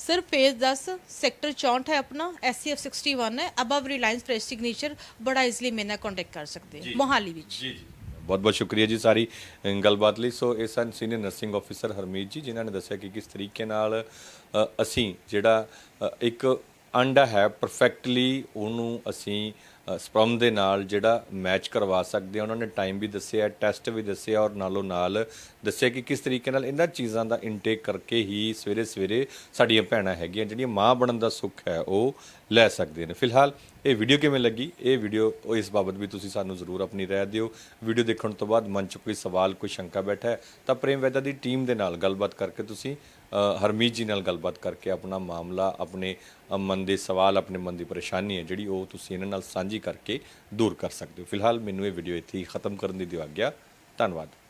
ਸਰ ਫੇਜ਼ 10 ਸੈਕਟਰ 64 ਹੈ ਆਪਣਾ ਐਸਸੀਐਫ 61 ਹੈ ਅਬਵ ਰਿਲਾਇੰਸ ਫ੍ਰੈਸ਼ ਸਿਗਨੇਚਰ ਬੜਾ ਈਜ਼ੀਲੀ ਮੇਰੇ ਨਾਲ ਕੰਟੈਕਟ ਕਰ ਸਕਦੇ ਹੋ ਮੋਹਾਲੀ ਵਿੱਚ। ਜੀ ਜੀ। ਬਹੁਤ ਬਹੁਤ ਸ਼ੁਕਰੀਆ ਜੀ ਸਾਰੀ ਗੱਲਬਾਤ ਲਈ। ਸੋ ਇਹ ਸਨ senior nursing officer Harmeet ji ਜਿਨ੍ਹਾਂ ਨੇ ਦੱਸਿਆ ਕਿ ਕਿਸ ਤਰੀਕੇ ਨਾਲ ਅ, ਅਸੀਂ ਜਿਹੜਾ ਅ, ਇੱਕ ਅੰਡਾ ਹੈ ਪਰਫੈਕਟਲੀ ਉਹਨੂੰ ਅਸੀਂ ਸਪਰਮ ਦੇ ਨਾਲ ਜਿਹੜਾ ਮੈਚ ਕਰਵਾ ਸਕਦੇ ਹਾਂ ਉਹਨਾਂ ਨੇ ਟਾਈਮ ਵੀ ਦੱਸਿਆ ਟੈਸਟ ਵੀ ਦੱਸਿਆ ਔਰ ਨਾਲੋਂ ਨਾਲ ਦੱਸਿਆ ਕਿ ਕਿਸ ਤਰੀਕੇ ਨਾਲ ਇਹਨਾਂ ਚੀਜ਼ਾਂ ਦਾ ਇਨਟੇਕ ਕਰਕੇ ਹੀ ਸਵੇਰੇ ਸਵੇਰੇ ਸਾਡੀਆਂ ਭੈਣਾਂ ਹੈਗੀਆਂ, ਜਿਹੜੀਆਂ ਮਾਂ ਬਣਨ ਦਾ ਸੁੱਖ ਹੈ, ਉਹ ਲੈ ਸਕਦੇ ਨੇ। ਫਿਲਹਾਲ ਇਹ ਵੀਡੀਓ ਕਿਵੇਂ ਲੱਗੀ? ਇਹ ਵੀਡੀਓ ਉਹ ਇਸ ਬਾਬਤ ਵੀ ਤੁਸੀਂ ਸਾਨੂੰ ਜ਼ਰੂਰ ਆਪਣੀ ਰਾਏ ਦਿਓ। ਵੀਡੀਓ ਦੇਖਣ ਤੋਂ ਬਾਅਦ ਮਨ 'ਚ ਕੋਈ ਸਵਾਲ, ਕੋਈ ਸ਼ੰਕਾ ਬੈਠਾ ਹੈ, ਤਾਂ ਪ੍ਰੇਮ ਵੈਦਾ ਦੀ ਟੀਮ ਦੇ ਨਾਲ ਗੱਲਬਾਤ ਕਰਕੇ ਤੁਸੀਂ ਹਰਮੀਤ ਜੀ ਨਾਲ ਗੱਲਬਾਤ ਕਰਕੇ ਆਪਣਾ ਮਾਮਲਾ, ਆਪਣੇ ਮਨ ਦੇ ਸਵਾਲ, ਆਪਣੇ ਮਨ ਦੀ ਪਰੇਸ਼ਾਨੀ ਹੈ ਜਿਹੜੀ ਉਹ ਤੁਸੀਂ ਇਹਨਾਂ ਨਾਲ ਸਾਂਝੀ ਕਰਕੇ ਦੂਰ ਕਰ ਸਕਦੇ ਹੋ। ਫਿਲਹਾਲ ਮੈਨੂੰ ਇਹ ਵੀਡੀਓ ਇੱਥੇ ਹੀ ਖਤਮ ਕਰਨ ਦੀ ਦਿਓ ਆਗਿਆ। ਧੰਨਵਾਦ।